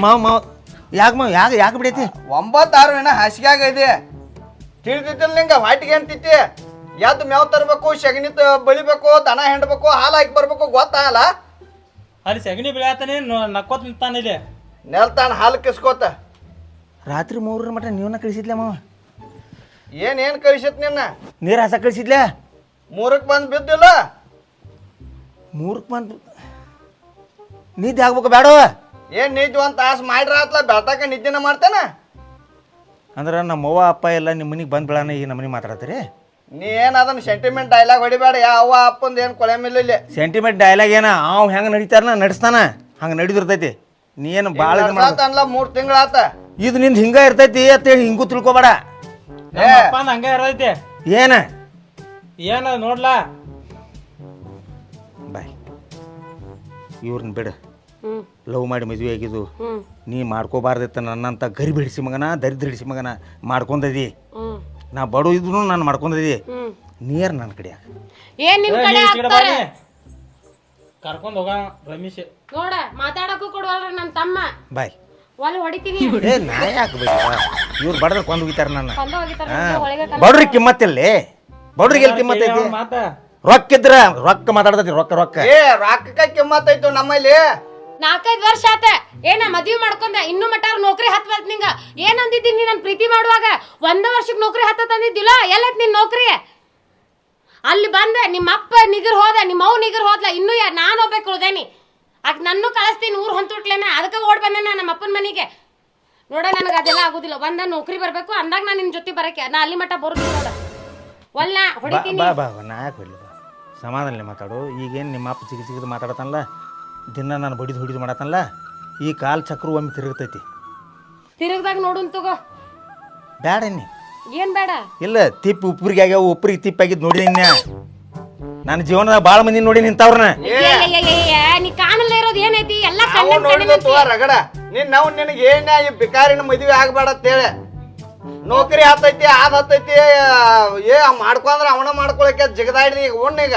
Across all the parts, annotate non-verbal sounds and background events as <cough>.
ಮಾವ ಮಾವ ಯಾಕೆ ಮಾವ ಯಾಕೆ ಯಾಕೆ ಬಿಡೈತಿ? ಒಂಬತ್ತು ಆರು ಏನ ಹಾಸಿಗೆ ಇದೆ ತಿಳಿದಿದ್ದಿಲ್ಲ ನಿಂಗೆ ವಾಟಿಗೆ ಅಂತಿತ್ತಿ ಎದ್ದು ಮೇವ್ ತರಬೇಕು ಸಗಣಿ ತ- ಬಳಿಬೇಕು ದನ ಹೆಂಡ್ಬೇಕು ಹಾಲು ಹಾಕಿ ಬರ್ಬೇಕು ಗೊತ್ತಾಗಲ್ಲ? ಅಲ್ಲಿ ಸಗಣಿ ಬೆಳೆಯತ್ತಾನೆ ನಕ್ಕೋತ ನಿಂತಾನ ಇಲ್ಲಿ. ನೆಲ್ತಾನ ಹಾಲು ಕಿಸ್ಕೋತ. ರಾತ್ರಿ ಮೂರರ ಮಟ್ಟ ನೀವನ್ನ ಕಳಿಸಿದ್ಲೆ ಮಾವ? ಏನ್ ಏನ್ ಕಳಿಸಿತ್ ನಿನ್ನ? ನೀರು ಹಸ ಕಳಿಸಿದ್ಲೆ? ಮೂರಕ್ಕೆ ಬಂದು ಬಿದ್ದಿಲ್ಲ? ಮೂರಕ್ಕೆ ಬಂದು ನಿದ್ದೆ ಆಗ್ಬೇಕು ಬೇಡ ಏನ್ ನಿಜ ಒಂದ್ ತಾಸು ಮಾಡ್ರ ಆತ್ಲ ಬೆಳ್ತಾಕ ನಿದ್ದೆನ ಮಾಡ್ತೇನ? ಅಂದ್ರೆ ನಮ್ಮ ಅವ್ವ ಅಪ್ಪ ಎಲ್ಲ ನಿಮ್ಮ ಮನೆಗೆ ಬಂದು ಬೆಳಾನ ಈ ನಮ್ಮನೆ ಮಾತಾಡತ್ತೀರಿ ನೀ ಏನ್ ಅದನ್ನ ಸೆಂಟಿಮೆಂಟ್ ಡೈಲಾಗ್ ಹೊಡಿಬೇಡ ಯಾವ ಅಪ್ಪಂದ ಏನ್ ಕೊಳೆ ಇಲ್ಲ ಇಲ್ಲಿ. ಸೆಂಟಿಮೆಂಟ್ ಡೈಲಾಗ್ ಏನ? ಅವ್ ಹೆಂಗೆ ನಡೀತಾರನ ನಡೆಸ್ತಾನ? ಹಂಗೆ ನಡೀದಿರ್ತೈತಿ. ನೀ ಏನು ಭಾಳ ಇದು ಮಾಡ. ಅನ್ಲ ಮೂರ್ ತಿಂಗಳಾತ ಇದು ನಿಂದು ಹಿಂಗ ಇರ್ತೈತಿ ಅಂತೇಳಿ ಹಿಂಗೂ ತಿಳ್ಕೊಬೇಡ ನಮ್ಮ ಅಪ್ಪಂದ್ ಹಂಗೆ ಇರತೈತಿ. ಏನ? ಏನ ನೋಡ್ಲಾ? ಬಾಯ್. ಇವ್ರನ್ನ ಬಿಡು. ಹ್ಮ್. ಲವ್ ಮಾಡಿ ಮದುವೆ ಆಗಿದ್ದು. ನೀ ಮಾಡ್ಕೋಬಾರ್ದಿತ್ತ ನನ್ನಂತ ಗರಿ ಬಿಡಿಸಿ ಮಗನ ದರಿದ್ರ ಹಿಡಿಸಿ ಮಗನ ಮಾಡ್ಕೊಂಡದಿ. ನಾ ಬಡು ಇದ್ರು ನಾನು ಮಾಡ್ಕೊಂಡದಿ. ನಿಯರ್ ನೀರ್ ನನ್ನ ಕಡೆ ಏನ್ ನಿಮ್ ಕಡೆ ಹಾಕ್ತಾರೆ ಕರ್ಕೊಂಡ್ ಹೋಗ ರಮೇಶ್. ನೋಡ ಮಾತಾಡಕ್ಕೂ ಕೊಡುವಲ್ರಿ ನನ್ ತಮ್ಮ. ಬಾಯ್. ಒಲ್ ಹೊಡಿತೀನಿ. ಏ ನಾ ಯಾಕೆ ಬೇಕು ಇವ್ರು ಬಡದ್ರ ಕೊಂದು ಹೋಗಿತಾರ ನನ್ನ. ಕೊಂದ ಹೋಗಿತಾರ ಹಾ. ಒಳಗೆ ಬಡ್ರಿಗೆ ಕಿಮ್ಮತ್ತಿಲ್ಲೇ ಬಡ್ರಿಗೆ ಎಲ್ಲಿ? ಕಿಮ್ಮತ್ ಐತಿ? ಮಾತ. ರೊಕ್ಕ ಇದ್ರ ರೊಕ್ಕ ಮಾತಾಡ್ತೈತಿ ರೊಕ್ಕ ರೊಕ್ಕ. ಏ ರೊಕ್ಕಕ್ಕ ಕಿಮ್ಮತ್ತೈತು ನಮ್ಮಲ್ಲಿ? ನಾಲ್ಕೈದು ವರ್ಷ ಆತ. ಏನ ಮದ್ವಿ ಮಾಡ್ಕೊಂಡ ಇನ್ನು ಮಟ್ಟಾರ ನೌಕರಿ ಹತ್ಬಾರ್ದು ನಿಂಗ. ಏನ್ ಅಂದಿದ್ದೀನಿ ನೀ ನನ್ ಪ್ರೀತಿ ಮಾಡುವಾಗ? ಒಂದ ವರ್ಷಕ್ಕೆ ನೌಕರಿ ಹತ್ತ ತಂದಿದ್ದಿಲ್ಲ? ಎಲ್ಲತ್ ನಿನ್ ನೌಕರಿ? ಅಲ್ಲಿ ಬಂದೆ ನಿಮ್ಮ ಅಪ್ಪ ನಿಗರ್ ಹೋದ ನಿಮ್ಮ ಅವ್ ನಿಗರ್ ಹೋದ್ಲ. ಇನ್ನು ಯಾ ನಾನು ಹೋಗ್ಬೇಕು ಉಳ್ದೇನಿ. ಆಗ ನನ್ನೂ ಕಳಿಸ್ತೀನಿ ಊರ್ ಹೊಂತುಟ್ಲೇನ ಅದಕ್ಕೆ ಓಡ್ ಬಂದೆ ನಮ್ಮ ಅಪ್ಪನ ಮನೆಗೆ. ನೋಡ ನನಗೆ ಅದೆಲ್ಲ ಆಗುದಿಲ್ಲ. ಒಂದ ನೌಕರಿ ಬರ್ಬೇಕು ಅಂದಾಗ ನಾ ನಿನ್ ಜೊತೆ ಬರಕ್ಕೆ. ನಾ ಅಲ್ಲಿ ಮಟ್ಟ ಬರುದಿಲ್ಲ ನೋಡ. ಒಲ್ಲ ಹೊಡಿತೀನಿ. ಬಾ ಬಾ ಬಾ, ನಾ ಯಾಕೆ ಹೊಡ್ಲಿ ಬಾ? ಸಮಾಧಾನಲೆ ಮಾತಾಡು. ಈಗೇನು ನಿಮ್ಮ ಅಪ್ಪ ಚಿಗಿದು ಮಾತಾಡತಾನಲ್ಲ? ದಿನ ನಾನು ಬಡಿದು ಹೊಡಿದು ಮಾಡತ್ತಲ್ಲ ಈ ಕಾಲು ಚಕ್ರ ಒಮ್ಮೆ ತಿರುಗ್ತೈತಿ. ತಿರುಗ್ದಾಗ ನೋಡುನ್ ತಗೋ. ಬೇಡ ನೀ. ಏನ್ ಬೇಡ ಇಲ್ಲ ತಿಪ್ಪಿ ಉಪ್ಪರಿಗೆ ಆಗ್ಯಾವ ಉಪ್ಪರಿಗೆ ನೋಡಿ ನೋಡಿನ ನನ್ನ ಜೀವನದಾಗ ಭಾಳ ಮಂದಿ ನೋಡಿ ನಿಂತವ್ರನ್ನ ನೀ ಕಾಣಲ್ಲ ಇರೋದು ಏನೈತಿ? ಎಲ್ಲ ನಾವು ಕಣ್ಣಿನ ನೋಡಿದ ತೋ ರಗಡ. ನೀನ್ ನಾವು ನಿನಗೆ ಏನೇ ಈ ಬಿಕಾರಿನ ಮದುವೆ ಆಗ್ಬೇಡ ಅಂತೇಳಿ ನೌಕರಿ ಹತ್ತೈತಿ ಆದ್ ಹತ್ತೈತಿ ಏ ಮಾಡ್ಕೊಂಡ್ರ ಅವನ ಮಾಡ್ಕೊಳಕ್ಕೆ ಜಿಗದಾಡ್ದಿ ಈಗ ಉಣ್ಣ ಈಗ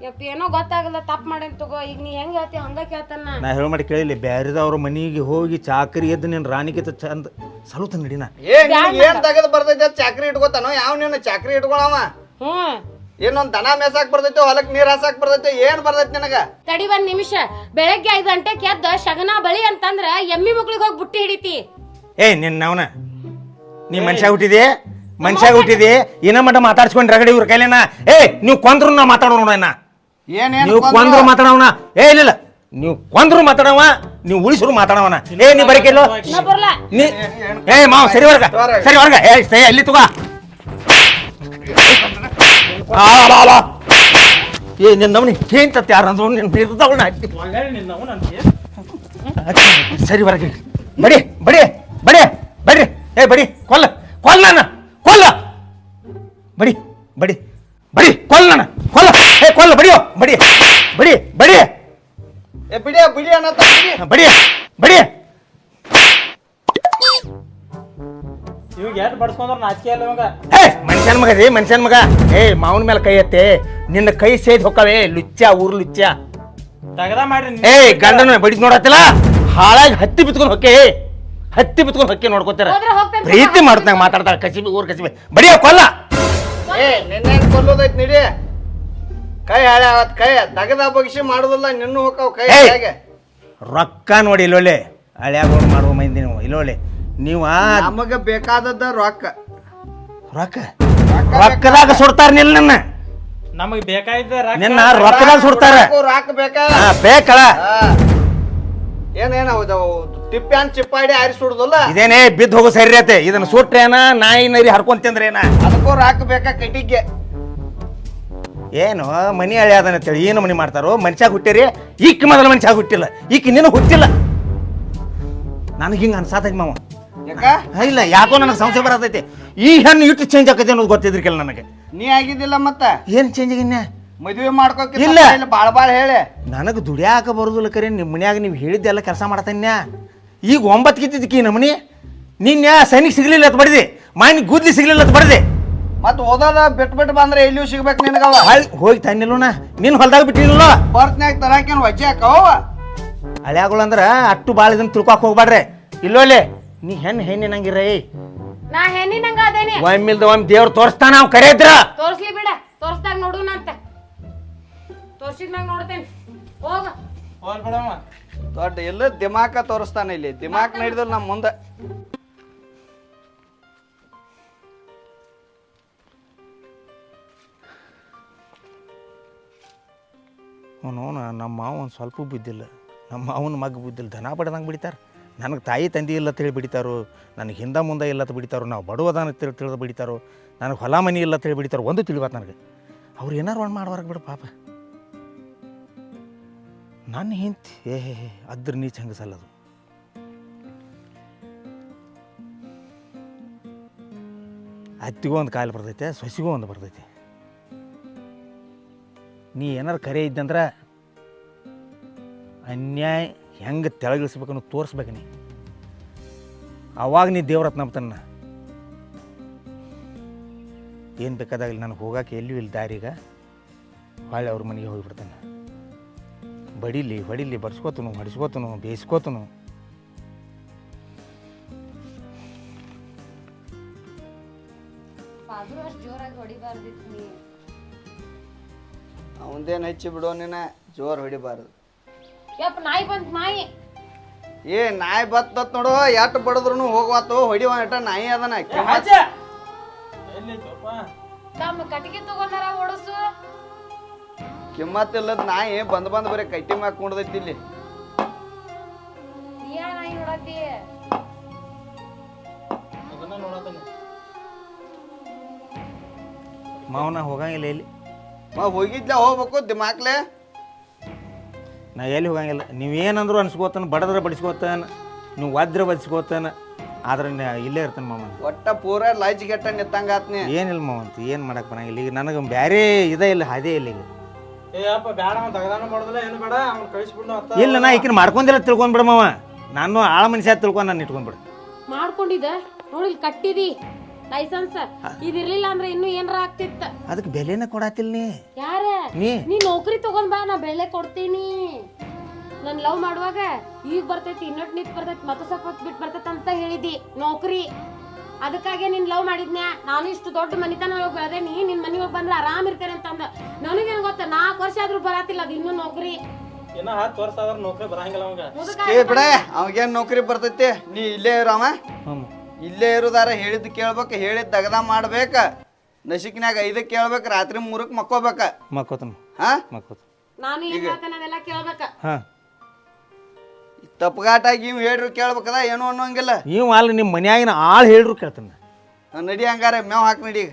ಯಪ್ಪ ಏನೋ ಗೊತ್ತಾಗಲ್ಲ ತಪ್ಪು ಮಾಡೇನ್ ತಗೋ ಈಗ ನೀ ಹೆಂಗ್ ಹೇಳ್ತಿ ಹಂಗ ಕೇಳ್ತಾನ. ನಾ ಹೇಳ ಮಾಡಿ ಕೇಳಿಲ್ಲ ಬ್ಯಾರಿದವ್ರ ಮನೆಗೆ ಹೋಗಿ ಚಾಕರಿ ಎದ್ದು ನಿನ್ನ ರಾಣಿಗಿತ ಚಂದ ಸಲುತ ನಡಿನ? ಏ ನಿನಗೆ ಏನ್ ತೆಗೆದು ಬರ್ತೈತೆ ಅದ್ ಚಾಕ್ರಿ ಇಟ್ಕೋತಾನೋ? ಯಾವ ನೀನು ಚಾಕ್ರಿ ಇಟ್ಕೊಳವ? ಹ್ಮ್. ಏನೊಂದ್ ದನ ಮೇಸಾಕ್ ಬರ್ತೈತೆ ಹೊಲಕ್ ನೀರ್ ಹಾಸಾಕ್ ಬರ್ತೈತೆ ಏನ್ ಬರ್ತೈತೆ ನಿನಗ? ತಡಿ ಒಂದ್ ನಿಮಿಷ. ಬೆಳಗ್ಗೆ ಐದು ಗಂಟೆಗೆ ಎದ್ದ ಶಗನ ಬಳಿ ಅಂತಂದ್ರ ಎಮ್ಮಿ ಮಕ್ಳಿಗೆ ಹೋಗಿ ಬುಟ್ಟಿ ಹಿಡಿತಿ. ಏ ನಿನ್ನ ಅವನ ನೀ ಮನುಷ್ಯ ಹುಟ್ಟಿದೆ? ಮನುಷ್ಯ ಹುಟ್ಟಿದೆ? ಏನ ಮಟ್ಟ ಮಾತಾಡ್ಸ್ಕೊಂಡ್ ರಗಡಿ ಇವ್ರ ಕೈಲೇನ? ಏ ನೀವು ಕೊಂದ್ರು ನಾ ಮಾತಾಡೋಣ ನೋಡಣ್ಣ ಏನೇನ್ ನೀವು ಕೊಂದ್ರು? ಮಾತಾಡವನ ಏ ಇಲ್ಲ ನೀವು ಕೊಂದ್ರು ಮಾತಾಡವ ನೀವು ಉಳಿಸ್ರು ಮಾತಾಡವನ ಏ ನೀ ಬರಕಿಲ್ಲ ನಾ ಬರ್ಲ? ನೀ ಏ ಮಾವ ಸರಿ ಹೊರಗ ಸರಿ ಹೊರಗ. ಏ ಸೇ ಅಲ್ಲಿ ತಗೋ. ಆ, ಬಾ, ಬಾ. ಏ ನಿನ್ನ ನವನಿ ಏನ್ ತತ್ತ ಯಾರು ಅಂದ್ರು ನಿನ್ನ ಅಂತೀಯ? ಸರಿ ಹೊರಗೆ ಬಡಿ ಬಡಿ ಬಡಿ ಬಡ್ರಿ. ಏ ಬಡಿ ಕೊಲ್ಲ ಕೊಲ್ಲ ನಾನು. ಕೊಲ್ಲ. ಬಡಿ ಬಡಿ. ಬಡಿ ಕೊಲ್ಲ ನಾನು ಕೊಲ್ಲ ಏ ಕೊಲ್ಲ ಬಡಿಯೋ ಬಡಿ ಬಡಿ ಬಡಿ. ಏ ಬಿಡಿ ಬಿಡಿ ಅನ್ನತ್ತ ಬಿಡಿ. ಬಡಿ ಬಡಿ. ಇವಾಗ ಎಟ್ ಬಡ್ಸ್ಕೊಂಡ್ರ ನಾಚಿಕೆ ಅಲ್ಲ ಇವಾಗ? ಏ ಮನುಷ್ಯನ ಮಗ ರೀ ಮನುಷ್ಯನ ಮಗ. ಏ ಮಾವನ ಮೇಲೆ ಕೈ ಎತ್ತೆ ನಿನ್ನ ಕೈ ಸೇದ್ ಹೊಕ್ಕವೇ ಲುಚ್ಚ ಊರು ಲುಚ್ಚ ತಗದ ಮಾಡ್ರಿ ಏ ಗಂಡನ ಬಡಿ ನೋಡತ್ತಿಲ್ಲ? ಹಾಳಾಗಿ ಹತ್ತಿ ಬಿತ್ಕೊಂಡು ಹೊಕ್ಕೆ. ಹತ್ತಿ ಬಿತ್ಕೊಂಡು ಹೊಕ್ಕೆ ನೋಡ್ಕೋತಾರ. ಹೋದ್ರೆ ಹೋಗ್ತೇನೆ ಪ್ರೀತಿ ಮಾಡ್ತಾಗ ಮಾತಾಡ್ತಾರ ಕಸಿಬಿ ಊರ್ ಕಸಿಬಿ. ಬಡಿಯ ಕೊಲ್ಲ. ಏ ನಿನ್ನೇನ್ ಕೊಲ್ಲೋದೈತ್ ನಿಡಿ? ಕೈ ಹಾಳೆ ಅವತ್ ಕೈ ತಗದ ಬಗ್ಸಿ ಮಾಡುದಿಲ್ಲ ನಿನ್ನೂ ಹೋಗ್ತಾವ ಕೈ ಏಯ್! ಹೇಗೆ ರೊಕ್ಕ ನೋಡಿ ಇಲ್ಲೊಳ್ಳೆ. ಹಳ್ಯಾಗ ಮಾಡುವ ಮಂದಿ ನೀವು ಇಲ್ಲೊಳ್ಳೆ. ನೀವು ಆ ನಮಗ ಬೇಕಾದದ್ದ ರೊಕ್ಕ. ರೊಕ್ಕ? ರೊಕ್ಕದಾಗ ಸುಡ್ತಾರ ನಿಲ್ ನನ್ನ. ನಮಗೆ ಬೇಕಾಯ್ತ ರೊಕ್ಕ ನಿನ್ನ ರೊಕ್ಕದಾಗ ಸುಡ್ತಾರ. ರೊಕ್ಕ- ಬೇಕಾ ಹಾ, ಬೇಕಳ. ಏನೇನ ಹೌದು ಅಂತ ಚಿಪ್ಪಾಡಿ ಆರಿ ಸುಡುದಿಲ್ಲ ಇದೇನೇ ಬಿದ್ದು ಹೋಗೋ ಸರಿ ಐತೆ ಇದನ್ನ ಸುಟ್ರೇನ ನಾಯಿ ನರಿ ಹರ್ಕೊಂಡ್ ತಿಂದ್ರೇನ? ಅದಕ್ಕೂ ರೊಕ್ಕ ಬೇಕಾ ಕಟ್ಟಿಗೆ? ಏನು? ಮನಿ ಹಳೆ ಅದನ್ನ ತಿಳಿ ಏನು ಮನಿ ಮಾಡ್ತಾರೋ? ಮನುಷ್ಯ ಹುಟ್ಟಿರಿ? ಈಕ್ ಮೊದಲ ಮನುಷ್ಯ ಹುಟ್ಟಿಲ್ಲ. ಈಕ್ ನೀನು ಹುಟ್ಟಿಲ್ಲ. ನನಗೆ ಹಿಂಗೆ ಅನ್ಸಾತೈತಿ ಮಾವ. ಯಾಕ? ಹಾ, ಇಲ್ಲ ಯಾಕೋ ನನಗೆ ಸಂಶಯ ಬರತೈತಿ. ಈ ಹೆಣ್ಣು ಇಟ್ಟು ಚೇಂಜ್ ಆಕೈತಿ ಅನ್ನೋದು ಗೊತ್ತಿದ್ರಿಕಲ್ಲ ನನಗೆ. ನೀ ಆಗಿದ್ದಿಲ್ಲ ಮತ್ತ? ಏನು ಚೇಂಜ್ ಆಗಿನ್ಯ? ಮದುವೆ ಮಾಡ್ಕೋಕೆ ಇಲ್ಲ. ಬಾಳ ಬಾಳ ಹೇಳಿ. ನನಗೆ ದುಡಿಯಾಕ ಬರೋದಿಲ್ಲ ಕರೆ ನಿಮ್ಮ ಮನ್ಯಾಗ ನೀವು ಹೇಳಿದ್ದೆಲ್ಲ ಕೆಲಸ ಮಾಡ್ತಾನ್ಯ ಈಗ ಒಂಬತ್ತು ಕಿತ್ತಿದ್ದಕ್ಕೆ ಈ ನಮನಿ? ನಿನ್ನೆ ಸೈನಿಗೆ ಸಿಗ್ಲಿಲ್ಲ ಅಂತ ಬಡಿದೆ ಮಾಯಿನ ಗುದ್ಲಿ ಸಿಗ್ಲಿಲ್ಲ ಅಂತ ಬಡಿದೆ. ಮತ್ತೆ ಓದೋದ ಬಿಟ್ ಬಿಟ್ ಬಂದ್ರೆ ಎಲ್ಲಿಯೂ ಸಿಗ್ಬೇಕು ನಿನಗವ? ಹಾಳ್ ಹೋಗಿ ತನ್ನಿಲ್ಲೋಣ ನಿನ್ನ ಹೊಲ್ದಾಗ ಬಿಟ್ಟಿಲ್ಲ ಬರ್ತನ್ಯಾಗ ತರಾಕೇನು ವಜ್ಜೆ ಹಾಕವ ಹಳ್ಯಾಗಳು ಅಂದ್ರೆ ಅಟ್ಟು ಭಾಳ ಇದನ್ನ ತಿಳ್ಕೊಕ್ ಹೋಗ್ಬೇಡ್ರಿ ಇಲ್ಲೋಲೆ ನೀ ಹೆಣ್ಣು ಹೆಣ್ಣಿನಂಗಿರ ನಂಗಿರೇ ನಾ ಹೆಣ್ಣಿನಂಗ ಅದೇನಿ ಒಮ್ಮಿಲ್ದ ಒಮ್ಮೆ ದೇವ್ರು ತೋರಿಸ್ತಾನ ಅವ್ ಕರೆಯದ್ರ ತೋರ್ಸ್ಲಿ ಬಿಡ ತೋರ್ಸ್ದಾಗ ನೋಡುನಂತ. ತೋರ್ಸಿದ್ಮ್ಯಾಗ ನೋಡ್ತೇನೆ. ಹೋಗ. ಹೋಲ್ ಬಿಡಮ್ಮ. ದೊಡ್ಡ ಎಲ್ಲ ದಿಮಾಕ ತೋರಿಸ್ತಾನೆ ಇಲ್ಲಿ. ದಿಮಾಕ್ ನಡೆದ್ರು ನಮ್ಮ ಮುಂದೆ. ಅವನು ನಮ್ಮ ಮಾವ ಒಂದು ಸ್ವಲ್ಪ ಬಿದ್ದಿಲ್ಲ ನಮ್ಮ ಮಾವನ ಮಗ ಬಿದ್ದಿಲ್ಲ ದನ ಬಡ್ದಂಗೆ ಬಿಡಿತಾರೆ. ನನಗೆ ತಾಯಿ ತಂದೆ ಇಲ್ಲ ತಿಳಿ ಬಿಡಿತಾರೋ. ನನಗೆ ಹಿಂದೆ ಮುಂದೆ ಇಲ್ಲ ಅಂತ ಬಿಡಿತಾರೋ. ನಾವು ಬಡವದಾನ ತಿಳಿ ತಿಳಿದು ಬಿಡಿತಾರೋ. ನನಗೆ ಹೊಲ ಮನಿ ಇಲ್ಲ ತಿಳಿ ಬಿಡಿತಾರೋ. ಒಂದು ತಿಳಿಬಾರ್ದು ನನಗೆ. ಅವ್ರು ಏನಾರು ಒಂದು ಮಾಡುವಾರ ಬಿಡು ಪಾಪ. ನನ್ನ ಹಿಂತಿ ಏ ಅದ್ರ ನೀಚ ಹಂಗಸಲ್ಲದು ಅತ್ತಿಗೂ ಒಂದು ಕಾಯಿಲೆ ಬರ್ತೈತೆ, ಸೊಸಿಗೂ ಒಂದು ಬರ್ತೈತೆ. ನೀ ಏನಾರು ಕರೆ ಇದ್ದಂದ್ರೆ ಅನ್ಯಾಯ ಹೆಂಗೆ ತೆಳಗಿಳಿಸ್ಬೇಕು ಅನ್ನೋ ತೋರಿಸ್ಬೇಕು ನೀ. ಅವಾಗ ನೀ ದೇವ್ರತ್ ನಂಬ್ತಾನ ಏನು ಬೇಕಾದಾಗಲಿ ನನಗೆ ಹೋಗಕ್ಕೆ ಎಲ್ಲಿಯೂ ಇಲ್ಲಿ ದಾರಿಗ. ಹೊಳ್ಳಿ ಅವ್ರ ಮನೆಗೆ ಹೋಗಿಬಿಡ್ತಾನೆ. ಬಡಿಲಿ ಬಡಿಲಿ ಬಡಿಸ್ಕೋತನು ಹೊಡಿಸ್ಕೋತನು ಬೇಯಿಸ್ಕೋತನು. ಅವಂದೇನು ಹೆಚ್ಚಿ ಬಿಡೋ ನೀನ ಜೋರ್ ಹೊಡಿಬಾರ್ದು. ಯಪ್ಪ ನಾಯಿ ಬಂತ್ ನಾಯಿ. ಏ ನಾಯಿ ಬತ್ತತ್ ನೋಡು ಎಟ್ ಬಡದ್ರು ಹೋಗ್ವಾತು ಹೊಡಿವ ಎಟ ನಾಯಿ ಅದನ. ತಮ್ಮ ಕಟ್ಟಿಗೆ ತಗೊಂಡಾರ ಓಡಸು. ಕಿಮ್ಮತ್ ಇಲ್ಲದ ನಾಯಿ ಬಂದ್ ಬಂದ್ ಬರೀ ಕಟ್ಟಿ ಕುಂಡ್ದೈತಿ ಇಲ್ಲಿ. ಯಾ ನಾಯಿ ನೋಡತ್ತಿ? ಅದನ್ನ ನೋಡತಾನೆ ಮಾವನ ಹೋಗಂಗಿಲ್ಲ ಇಲ್ಲಿ ಮಾವ ಹೋಗಿದ್ಲ ಹೋಗ್ಬೇಕು ದಿಮಾಕ್ಲೆ. ನಾ ಎಲ್ಲಿ ಹೋಗಂಗಿಲ್ಲ. ನೀವೇನಂದ್ರು ಅನ್ಸ್ಕೋತಾನ ಬಡದ್ರ ಬಡಿಸ್ಕೋತಾನ ನೀವು ವಜ್ರ ಬಡಿಸ್ಕೋತಾನ ಆದ್ರೆ ನಾ ಇಲ್ಲೇ ಇರ್ತಾನೆ ಮಾವನ. ಒಟ್ಟ ಪೂರ ಲೈಜ್ ಗೆಟ್ಟ ನಿತ್ತಂಗ ಆತ್ನಿ ಏನಿಲ್ಲ ಮಾವಂತ ಏನು ಮಾಡಕ್ಕೆ ಬರಂಗಿಲ್ಲ. ಈಗ ನನಗೆ ಬೇರೆ ಇದೇ ಇಲ್ಲ ಅದೇ ಇಲ್ಲ ಈಗ. ಏ ಅಪ್ಪ ಬೇಡ ಅವ್ನು ತಗದಾನ ಮಾಡೋದಿಲ್ಲ ಏನು ಬೇಡ ಅವ್ನು ಕಳಿಸ್ಬಿಡು ಅತ್ತ ಇಲ್ಲ ನಾ ಈಕಿನ ಮಾಡ್ಕೊಂದಿಲ್ಲ ತಿಳ್ಕೊಂಡ್ಬಿಡ ಮಾವ. ನಾನು ಆಳ ಮನುಷ್ಯ ತಿಳ್ಕೊಂಡ್ ನಾನು ಇಟ್ಕೊಂಡ್ಬಿಡು ಮಾಡ್ಕೊಂಡಿದ್ದ. ನೋಡಿ ಕಟ್ಟಿದಿ. ಲೈಸೆನ್ಸ್. ಇದಿರ್ಲಿಲ್ಲ ಅಂದ್ರೆ ಇನ್ನು ಏನರ ಆಗ್ತಿತ್ತ. ಅದಕ್ಕೆ ಬೆಲೆನ ಕೊಡಾತಿಲ್ಲ ನೀ? ಯಾರ? ನೀ? ನೀ ನೌಕರಿ ತಗೊಂಡ್ ಬಾ ನಾ ಬೆಲೆ ಕೊಡ್ತೀನಿ. ನನ್ ಲವ್ ಮಾಡುವಾಗ ಈಗ ಬರ್ತೈತಿ ಇನ್ನೊಟ್ ನಿಂತ್ ಬರ್ತೈತಿ ಮತ್ತೆ ಸ್ವಲ್ಪ ಹೊತ್ತು ಬಿಟ್ಟು ಬರ್ತೈತಿ ಅಂತ ಹೇಳಿದಿ ನೌಕರಿ. ಅದಕ್ಕಾಗೆ ನೀನ್ ಲವ್ ಮಾಡಿದ್ನ್ಯಾ? ನಾನು ಇಷ್ಟು ದೊಡ್ಡ ಮನಿತನ ಹೋಗಿ ನೀ ನಿನ್ ಮನೆಗೆ ಹೋಗಿ ಬಂದ್ರೆ ಆರಾಮ್ ಇರ್ತೇನೆ ಅಂತಂದ. ನನಗೇನ್ ಗೊತ್ತ? ನಾಲ್ಕು ವರ್ಷ ಆದ್ರೂ ಬರತಿಲ್ಲ ಅದು ಇನ್ನೂ ನೌಕರಿ. ಇನ್ನ ಹತ್ತು ವರ್ಷ ಆದ್ರೆ ನೌಕರಿ ಬರಂಗಿಲ್ಲ ಅವಂಗ. ಏ ಬಿಡ ಅವಾಗೇನ್ ನೌಕರಿ ಬರ್ತೈತಿ? ನೀ ಇಲ್ಲೇ ಇರೋವ ಹ್ಞೂ ಇಲ್ಲೇ ಇರೋದಾರ ಹೇಳಿದ್ ಕೇಳ್ಬೇಕು ಹೇಳಿದ್ ದಗದ ಮಾಡ್ಬೇಕ. ನಶಿಕನ್ಯಾಗ ಐದಕ್ಕೆ ಕೇಳ್ಬೇಕು ರಾತ್ರಿ ಮೂರಕ್ಕೆ ಮಕ್ಕೋಬೇಕ. ಮಕ್ಕೋತನ. ಹಾ? ಮಕ್ಕೋತ ನಾನು ಏನ್ ಹೇಳ್ತೇನೆ ಅದೆಲ್ಲ ಕೇಳ್ಬೇಕ. ಹಾಂ. ತಪ್ಪಗಾಟಾಗಿ ಇವ್ ಹೇಳ್ರು ಕೇಳ್ಬೇಕದ ಏನು ಅನ್ನೋಂಗಿಲ್ಲ. ನೀವು ಅಲ್ಲಿ ನಿಮ್ಮ ಮನ್ಯಾಗಿನ ಆಳು ಹೇಳ್ರು ಕೇಳ್ತಾನೆ. ನಡಿ ಹಂಗಾರೆ ಮೇವ್ ಹಾಕಿ ನಡಿ.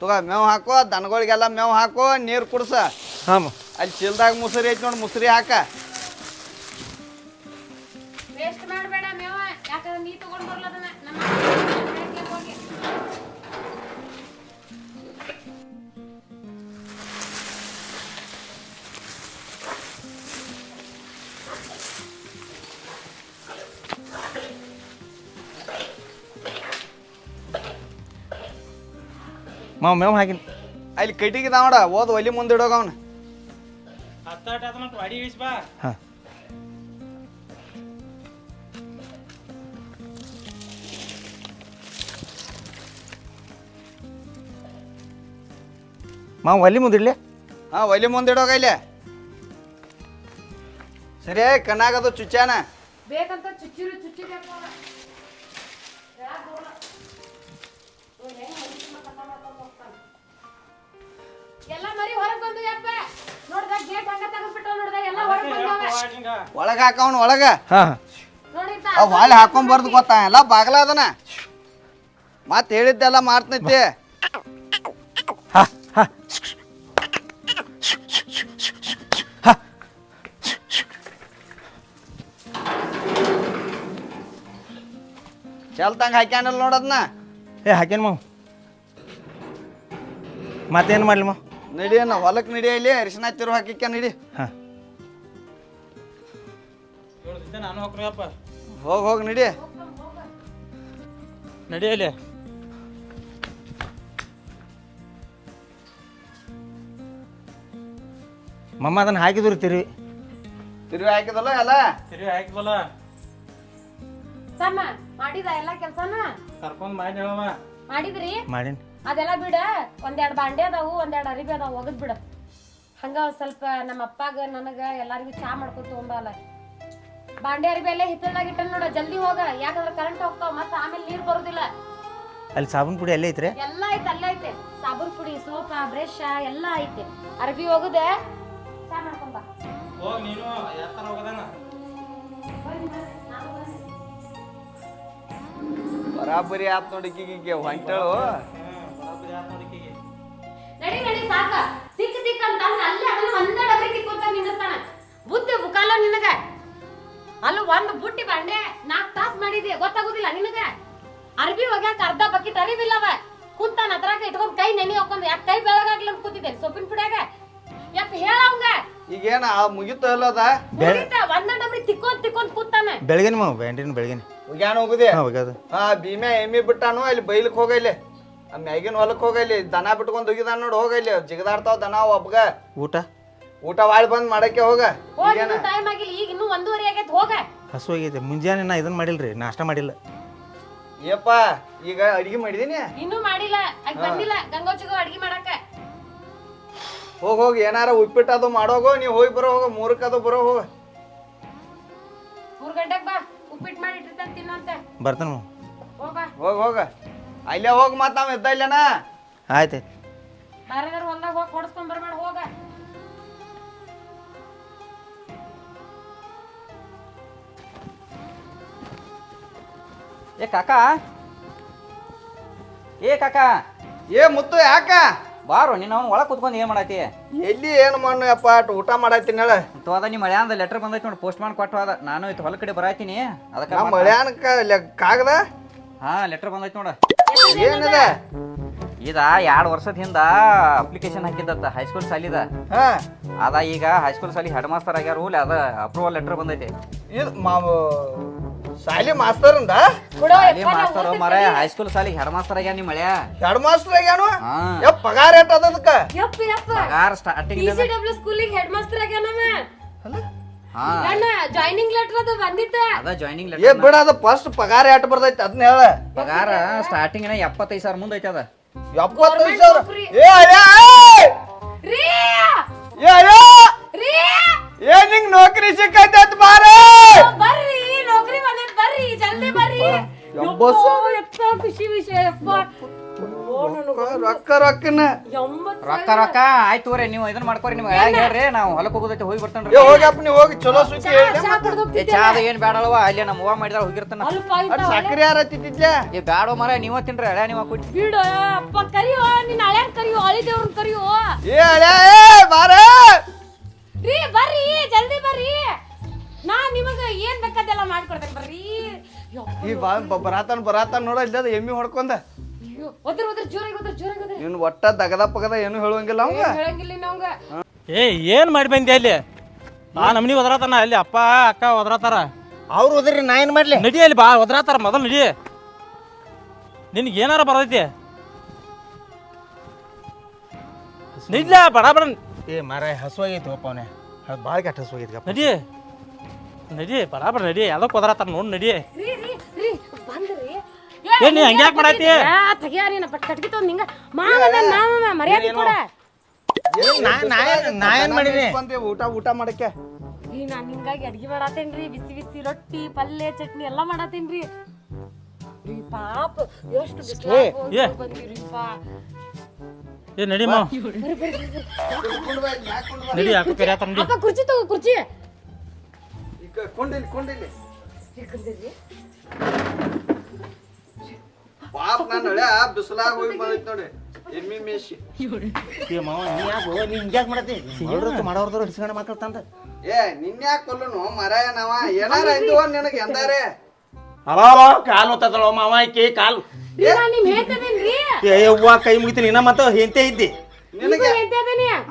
ತಗ ತಗೋ ಮೇವ್ ಹಾಕೋ ದನಗಳಿಗೆಲ್ಲ ಮೇವ್ ಹಾಕೋ ನೀರು ಕುಡ್ಸ. ಹಾಂ. ಅಲ್ಲಿ ಚೀಲ್ದಾಗ ಮುಸರಿ ಐತಿ ನೋಡಿ ಮುಸರಿ ಹಾಕ. ವೇಸ್ಟ್ ಮಾಡಬೇಡ ಮೇವ ಯಾಕಂದ್ರೆ ನೀ ತಗೊಂಡ್ ಬರ್ಲದನ್ನ ನಮ್ಮ ಮಾವ ಮೇವ್ ಹಾಕಿನಿ. ಅಲ್ಲಿ ಕಟ್ಟಿಗೆ ನೋಡ ಓದ್ ಒಲಿ ಮುಂದೆ ಇಡೋಗ ಅವನ. ಹಾಂ. ಮಾವ ಒಲಿ ಮುಂದಿಡ್ಲಿ ಹಾ ಒಲಿ ಮುಂದೆ ಇಡೋಗ ಇಲ್ಲಿ. ಸರಿ ಕಣ್ಣಾಗದು ಚುಚ್ಚಾನ ಬೇಕಂತ ಚುಚ್ಚಿರು ಚುಚ್ಚಿಬೇಕು ನೋಡ್ದ ಗೇಟ್ ಹಂಗ ತೆಗೆದ್ಬಿಟ್ಟು ನೋಡ್ದ ಎಲ್ಲ ಹೊರಗ್ ಬಂದವ. ಹಿಂಗ. ಒಳಗ ಹಾಕವನ್ ಒಳಗ. ಹಾ. ನೋಡಿದ್ದ ಅವ್ ಹೊಳೆ ಹಾಕೊಂಡ್ ಬರ್ದು ಗೊತ್ತಾ? ಎಲ್ಲ ಬಾಗ್ಲ ಅದನ. ಮತ್ ಹೇಳಿದ್ದೆಲ್ಲ ಮಾಡ್ತೈತಿ. ಚಲ್ತಂಗ ಹಾಕ್ಯಾನಲ್ ನೋಡದ್ನ ಏ ಹಾಕೇನ್ ಮಾವ್. ಮತ್ತೇನು ಮಾಡ್ಲಿ ಮಾವ? ನಡಿ ಅನ್ನ ಹೊಲಕ್ಕೆ ನಡಿ ಇಲ್ಲಿ ಅರಿಶಿನ ತಿರು ಹಾಕಿಕ್ಕ ನಡಿ. ಹಾಂ. ನಾನು ಹೋಗ್ರಪ್ಪ ಹೋಗ್ ಹೋಗ್ ನಡಿ. ನಡಿಯಲ್ಲಿ ಮಮ್ಮ ಅದನ್ನ ಹಾಕಿದ್ರು ತಿರಿ ತಿರುವಿ ಹಾಕಿದಲ್ಲ ಎಲ್ಲ? ತಿರುವಿ ಹಾಕಿದಲ್ಲ ತಮ್ಮ ಮಾಡಿದ ಎಲ್ಲ ಕೆಲ್ಸನ? ಕರ್ಕೊಂಡ್ ಮಾಡಿ ಹೇಳವ ಮಾಡಿದ್ರಿ? ಮಾಡೀನಿ. ಅದೆಲ್ಲ ಬಿಡ. ಒಂದೆರಡು ಬಾಂಡೆ ಅದಾವು ಒಂದೆರಡು ಅರಿಬಿ ಅದಾವು ಒಗದ್ ಬಿಡ. ಹಂಗ ಒಂದ್ ಸ್ವಲ್ಪ ನಮ್ಮ ಅಪ್ಪಾಗ ನನಗ ಎಲ್ಲಾರಿಗೂ ಚಾ ಮಾಡ್ಕೊತ ತೊಗೊಂಬಲ್ಲ ಬಾಂಡೆ ಅರಿಬಿ ಅಲ್ಲೇ ಹಿತ್ತಲ್ದಾಗ ಇಟ್ಟ ನೋಡ ಜಲ್ದಿ ಹೋಗ. ಯಾಕಂದ್ರೆ ಕರೆಂಟ್ ಹೋಗ್ತಾವ ಮತ್ತ ಆಮೇಲೆ ನೀರ್ ಬರೋದಿಲ್ಲ. ಅಲ್ಲಿ ಸಾಬೂನ್ ಪುಡಿ ಅಲ್ಲೇ ಐತ್ರಿ? ಎಲ್ಲ ಐತೆ ಅಲ್ಲೇ ಐತೆ. ಸಾಬೂನ್ ಪುಡಿ ಸೋಪ ಬ್ರಷ್ ಎಲ್ಲ ಐತೆ. ಅರ್ಬಿ ಹೋಗುದೆ ಚಾ ಮಾಡ್ಕೊಂಬ ಹೋಗ್ ನೀನು ಯಾತರ ಹೋಗದನ? ಬರಾಬರಿ ಆತ್ ನೋಡಿ ಹೊಂಟಳು ನಡಿ ನಡಿ ಸಾಕ. ತಿಕ್ಕ ತಿಕ್ಕ ಅಂತ ಅಂದ್ರೆ ಅಲ್ಲೇ ಅದನ್ನ ಒಂದ ಡಬರಿ ತಿಕ್ಕೋತ ನಿಂದಿರ್ತಾನ. ಬುದ್ಧಿ ಬುಕಾಲ ನಿನಗ. ಅಲ್ಲ ಒಂದ್ ಬುಟ್ಟಿ ಬಂಡೆ ನಾಕ್ ತಾಸ್ ಮಾಡಿದೆ ಗೊತ್ತಾಗುದಿಲ್ಲ ನಿನಗ. ಅರ್ಬಿ ಒಗ್ಯಾಕ ಅರ್ಧ ಬಕೆಟ್ ಅವ ಕುಂತಾನ ಅದ್ರಾಗ ಇಟ್ಕೊಂಡ್ ಕೈ ನೆನಿ ಹಾಕೊಂಡು ಯಾಕೆ ಕೈ ಬೆಳಗಾಗ್ಲಿ ಅಂತ ಕೂತಿದ್ದೆ ಸೊಪ್ಪಿನ ಪುಡ್ಯಾಗ. ಯಪ್ಪ ಹೇಳ ಅವಂಗ. ಈಗೇನ ಮುಗಿತು ಅಲ್ಲದ ಮುಗೀತ ಒಂದ ಡಬರಿ ತಿಕ್ಕೊಂಡ್ ತಿಕ್ಕೊಂಡ್ ಕೂತಾನ. ಬೆಳಗಿನ ಮಾವು ಬ್ಯಾಂಡಿನ ಬೆಳಗಿನ. ಹೋಗ್ಯಾನ ಹೋಗುದೇ ಹಾಂ ಹೋಗ್ಯದ ಹಾ ಭೀಮೆ ಎಮ್ಮಿ ಬಿಟ್ಟಾನು ಅಲ್ಲಿ ಬೈಲಕ್ ಹೋಗ ಇಲ್ಲಿ? ಆ ಮ್ಯಾಗಿನ ಹೊಲಕ್ಕೆ ಹೋಗಲಿ ದನ ಬಿಟ್ಕೊಂಡು ಹೋಗಿದಾನ ನೋಡಿ ಹೋಗಲಿ ಜಿಗದಾಡ್ತಾವ ದನ ಒಬ್ಬಗ ಊಟ? ಊಟ ವಾಳ್ ಬಂದ್ ಮಾಡಕ್ಕೆ ಹೋಗ. ಹೋಗಿ ಟೈಮ್ ಆಗಿಲ್ಲ ಈಗ ಇನ್ನೂ ಒಂದೂವರೆ ಆಗೈತೆ ಹೋಗ. ಹಸು ಆಗೈತೆ ಮುಂಜಾನೆ ನಾ ಇದನ್ನ ಮಾಡಿಲ್ರಿ ನಾಷ್ಟ ಮಾಡಿಲ್ಲ. ಏಪ್ಪ ಈಗ ಅಡಿಗೆ ಮಾಡಿದೀನಿ? ಇನ್ನೂ ಮಾಡಿಲ್ಲ ಆಗ ಬಂದಿಲ್ಲ ಗಂಗೋಚಿಗೂ ಅಡಿಗೆ ಮಾಡಕ ಹೋಗಿ ಹೋಗಿ ಏನಾರ ಉಪ್ಪಿಟ್ಟು ಅದು ಮಾಡೋಗೋ ನೀ ಹೋಗಿ ಬರೋ ಹೋಗ ಮೂರಕ್ಕೆ ಅದು ಬರೋ ಹೋಗ. ಮೂರು ಗಂಟೆಗೆ ಬಾ ಉಪ್ಪಿಟ್ಟು ಮಾಡಿ ಇಟ್ಟಿರ್ತಾನೆ ತಿನ್ನಂತೆ ಬರ್ತಾನ ಹೋಗ ಹೋಗ ಹೋಗ. ಅಲ್ಲೇ ಹೋಗಿ ಮತ್ತೆ ನಾವ್ ಇದ್ದ ಇಲ್ಲನ? ಆಯ್ತು ಬೇರೆದಾರ ಹೊಲ್ದಾಗ ಹೋಗಿ ಕೊಡಿಸ್ಕೊಂಡ್ ಬರ್ಬೇಡ ಹೋಗ. ಏ ಕಾಕ? ಏ ಕಾಕ? ಏ ಮುತ್ತು ಯಾಕ? ಬಾರೋ ನೀನು ಅವ್ನು ಒಳಗೆ ಕುತ್ಕೊಂಡು ಏನು ಮಾಡತ್ತಿ ಎಲ್ಲಿ ಏನು ಮಾಡು ಅಪ್ಪ ಅಟ್ ಊಟ ಮಾಡತ್ತೀನಿ ಹೇಳ. ತೋ ಅದ ನಿಮ್ಮ ಮಳ್ಯಾಂದ ಲೆಟರ್ ಬಂದೈತಿ ನೋಡಿ ಪೋಸ್ಟ್ ಮಾಡಿ ಕೊಟ್ಟು ಅದ. ನಾನು ಇತ್ತು ಹೊಲ ಕಡೆ ಬರಾತೀನಿ ಅದಕ್ಕೆ ನಮ್ ಮಳ್ಯಾನಕ್ಕ ಲೆ- ಕಾಗದ? ಹಾ ಲೆಟರ್ ಬಂದೈತಿ ನೋಡ. ಏನಿದ? ಇದ ಎರಡು ವರ್ಷದ ಹಿಂದ ಅಪ್ಲಿಕೇಶನ್ ಹಾಕಿದ್ದತ್ತ ಹೈಸ್ಕೂಲ್ ಸಾಲಿದ ಹಾ. ಅದ ಈಗ ಹೈಸ್ಕೂಲ್ ಸಾಲಿ ಹೆಡ್ ಮಾಸ್ತರ್ ಆಗ್ಯಾರ ರೂಲ್ ಅದ ಅಪ್ರೂವಲ್ ಲೆಟರ್ ಬಂದೈತಿ. ಇದು ಮಾವು ಶಾಲಿ ಮಾಸ್ತರ್ ಅಂದ ಬಿಡೋ ಸಾಲಿ ಮಾಸ್ತರ್ ಮರ ಹೈಸ್ಕೂಲ್ ಸಾಲಿಗೆ ಹೆಡ್ ಮಾಸ್ತರ್ ಆಗ್ಯಾನ ನಿಮ್ಮ ಮಳೆ ಹೆಡ್ ಮಾಸ್ಟರ್ ಆಗ್ಯಾನು ಹಾ. ಯಪ್ಪ ಪಗಾರ ಎಟ್ ಅದಕ್ಕ ಯಪ್ಪ ಯಪ್ಪ. ಪಗಾರ ಸ್ಟಾರ್ಟಿಂಗ್ ಸ್ಕೂಲಿಗೆ ಹೆಡ್ ಮಾಸ್ಟರ್ ಆಗ್ಯಾನವ ಹಾ. ನನ್ನ ಜಾಯ್ನಿಂಗ್ ಲೆಟರ್ ಅದು ಬಂದಿತ್ತ? ಅದ ಜಾಯ್ನಿಂಗ್ ಏ ಲೆಟರ್ ಬಿಡ ಅದ ಫಸ್ಟ್ ಪಗಾರ ಎಟ್ ಬರ್ತೈತಿ ಅದನ್ನ ಹೇಳ. ಪಗಾರ ಸ್ಟಾರ್ಟಿಂಗ್ ಎಪ್ಪತ್ತೈದು ಸಾವಿರ ಮುಂದೆ ಐತೆ ಅದ ಎಪ್ಪತ್ತೈದು ಸಾವಿರ. ನೌಕರಿ. ಏ ಅಯ್ಯ ರೀ ಏ ಅಯ್ಯ! ರೀ ಏ ನಿಂಗ್ ನೌಕರಿ ಸಿಕ್ಕೈತೆ ಅಂತ ಬಾರ ಬರ್ರಿ ನೌಕರಿ ಬಂದೈತ್ ಬರ್ರಿ ಜಲ್ದಿ ಬರ್ರಿ. ಎಂಬತ್ತು ಯಪ್ಪೋ, ಎಷ್ಟ ಖುಷಿ ವಿಷಯ ಯಪ್ಪ. ರೊಕ್ಕ ರೊಕ್ಕನ. ರೊಕ್ಕ ರೊಕ್ಕ ಆಯ್ತು ರೀ ನೀವು ಇದನ್ನ ಮಾಡ್ಕೊರಿ ನಿಮ್ಗೆ. ಹೇಳ್ರಿ ನಾವು ಹೊಲಕ್ಕೆ ಹೋಗೋದೈತೆ ಹೋಗಿ ಬರ್ತಾನೆ ಏ ಹೋಗಪ್ಪ ನೀ ಹೋಗಿ ಚಲೋ ಸುದ್ದಿ ಹೇಳಿ. ಏ ಹೋಗ್ತಿದ್ದೆ. ಚಾ ಅದು ಏನ್ ಬೇಡಲ್ವ ಅಲ್ಲಿ ನಮ್ಮ ಅವ್ವ ಮಾಡಿದಾಳ ಹೋಗಿರ್ತಾನ. ಅಲ್ಪ ಇಂಥವೆಲ್ಲ ಸಕ್ರಿ ಯಾರ ತಿದ್ದಿದ್ಲೆ ಏ ಬ್ಯಾಡೋ ಮರ ನೀವ ತಿನ್ರಿ ಹಳೆ ನೀವ ಕೊಟ್ಟು ಬಿಡು ಅಪ್ಪ ಕರಿಯೋ ನಿನ್ನ ಹಳ್ಯಾನ್ ಕರಿಯೋ ಹಳಿ ದೇವ್ರನ್ ಕರಿಯೋ. ಏ ಅಳ್ಯಾ ಏ ಬಾರ! ರೀ ಬರ್ರಿ ಜಲ್ದಿ ಬರ್ರಿ. ನಾ ನಿಮಗ ಏನ್ ಬೇಕಾದೆಲ್ಲ ಮಾಡ್ಕೊಡ್ತೇನೆ ಬರ್ರಿ. ಯಪ್ಪ, ಈ ಬಾ ಬ- ಬರಾತನ್ ಬರಾತನ್ ನೋಡ ಇಲ್ಲದ ಎಮ್ಮಿ ಹೊಡ್ಕೊಂಡ. ಒದ್ರ ಒದ್ರ ಜೋರಾಗಿ ಒದ್ರ ಜೋರಾಗಿ ಒದ್ರ. ಇವ್ನು ಒಟ್ಟ ದಗದ ಪಗದ ಏನು ಹೇಳುವಂಗಿಲ್ಲ ಅವಂಗ? ಹೇಳಂಗಿಲ್ಲ ಏ ಏನ್ ಮಾಡಿ ಬಂದಿ ಅಲ್ಲಿ? ಆ ನಮ್ನಿ ಒದರಾತನ. ಅಲ್ಲಿ ಅಪ್ಪ ಅಕ್ಕ ಒದರಾತಾರ. ಅವ್ರು ಹೋದ್ರಿ ನಾ ಏನ್ ಮಾಡ್ಲಿ? ನಡಿ ಅಲ್ಲಿ ಬಾ ಒದರಾತಾರ ಮೊದಲು ನಡಿ. ನಿನ್ಗೆ ಏನಾರ ಬರತೈತಿ? ನಿಜ ಬಡ ಬಡ. ಏ ಮಾರ ಹಸು ಅಪ್ಪ ಅವನೇ. ಭಾಳ ಕೆಟ್ಟ ಹಸು ಆಗೈತಿ ಗಪ್ಪ ನಡಿ. ನಡಿ ಬಡ ಬಡ ನಡಿ. ಯಾವ್ದಕ್ಕೆ ಒದರಾತಾರ ನೋಡ್ ನಡಿ. ಏ, ನೀ ಹಂಗ್ಯಾಕ್ ಮಾಡಾತಿ? ಪಟ್ ಕಟ್ಗಿ ತೊಂದ್ ನಿಂಗ. ಮಾಮ ಮಾಮ ಮರ್ಯಾದೆ ಕೊಡ. ನಾ ನಾ ಏನ್- ನಾ ಏನ್ ಮಾಡೀನಿ ಬಂದೆ ಊಟ ಊಟ ಮಾಡಕ್ಕೆ. ನೀ ನಾನ್ ನಿಂಗಾಗಿ ಅಡ್ಗೆ ರೀ ಬಿಸಿ ಬಿಸಿ ರೊಟ್ಟಿ ಪಲ್ಯ ಚಟ್ನಿ ಎಲ್ಲಾ ಮಾಡಾತೇನ್ರಿ. ರೀ ಪಾಪ ಎಷ್ಟು ಬಿಸ್ಲಾಗ್ ಏ. ಹೋಗ್ ಬಂದಿರಿ ಪಾ ಏ ನಡಿ ಮಾವ. ನಡಿ ಯಾಕೋ ಕರಿಯಾತಾರ ನಡಿ ಅಪ್ಪ ಕುರ್ಚಿ ತಗೋ ಕುರ್ಚಿ. ಈಗ ಪಾಪ ನಾನು ಹಳೆ ಬಿಸಿಲಾಗ ಹೋಗಿ ಬಂದೈತಿ ನೋಡಿ. ಎಮ್ಮಿ ಮೇಶಿ. ಏ ಮಾವ ನೀ ಯಾಕೋ ನೀ ಹಿಂಗ್ಯಾಕ್ ಮಾಡತ್ತಿ? ಮಾಡೋರ್ದು ಮಾಡೋರ್ದವ್ರು ಹಿಡ್ಸ್ಕೊಂಡು ಮಾತಾಡ್ತಂತ ಏ ನಿನ್ಯಾಕ ಕೊಲ್ಲನು? ಮರಾಯ ನಾವ ಏನಾರ ಅಂದಿವ ನಿನಗೆ ಎಂದಾರೆ? ಅವ ಕಾಲು ಹೊತ್ತದಳ ಮಾವ ಆಕಿ ಕಾಲು. ಏ ಯವ್ವ ಕೈ ಮುಗಿತೀನಿ. ಇನ್ನ ಮತ್ತೆ ಹೆಂತೆ ಇದ್ದಿ? ನಿನಗೆ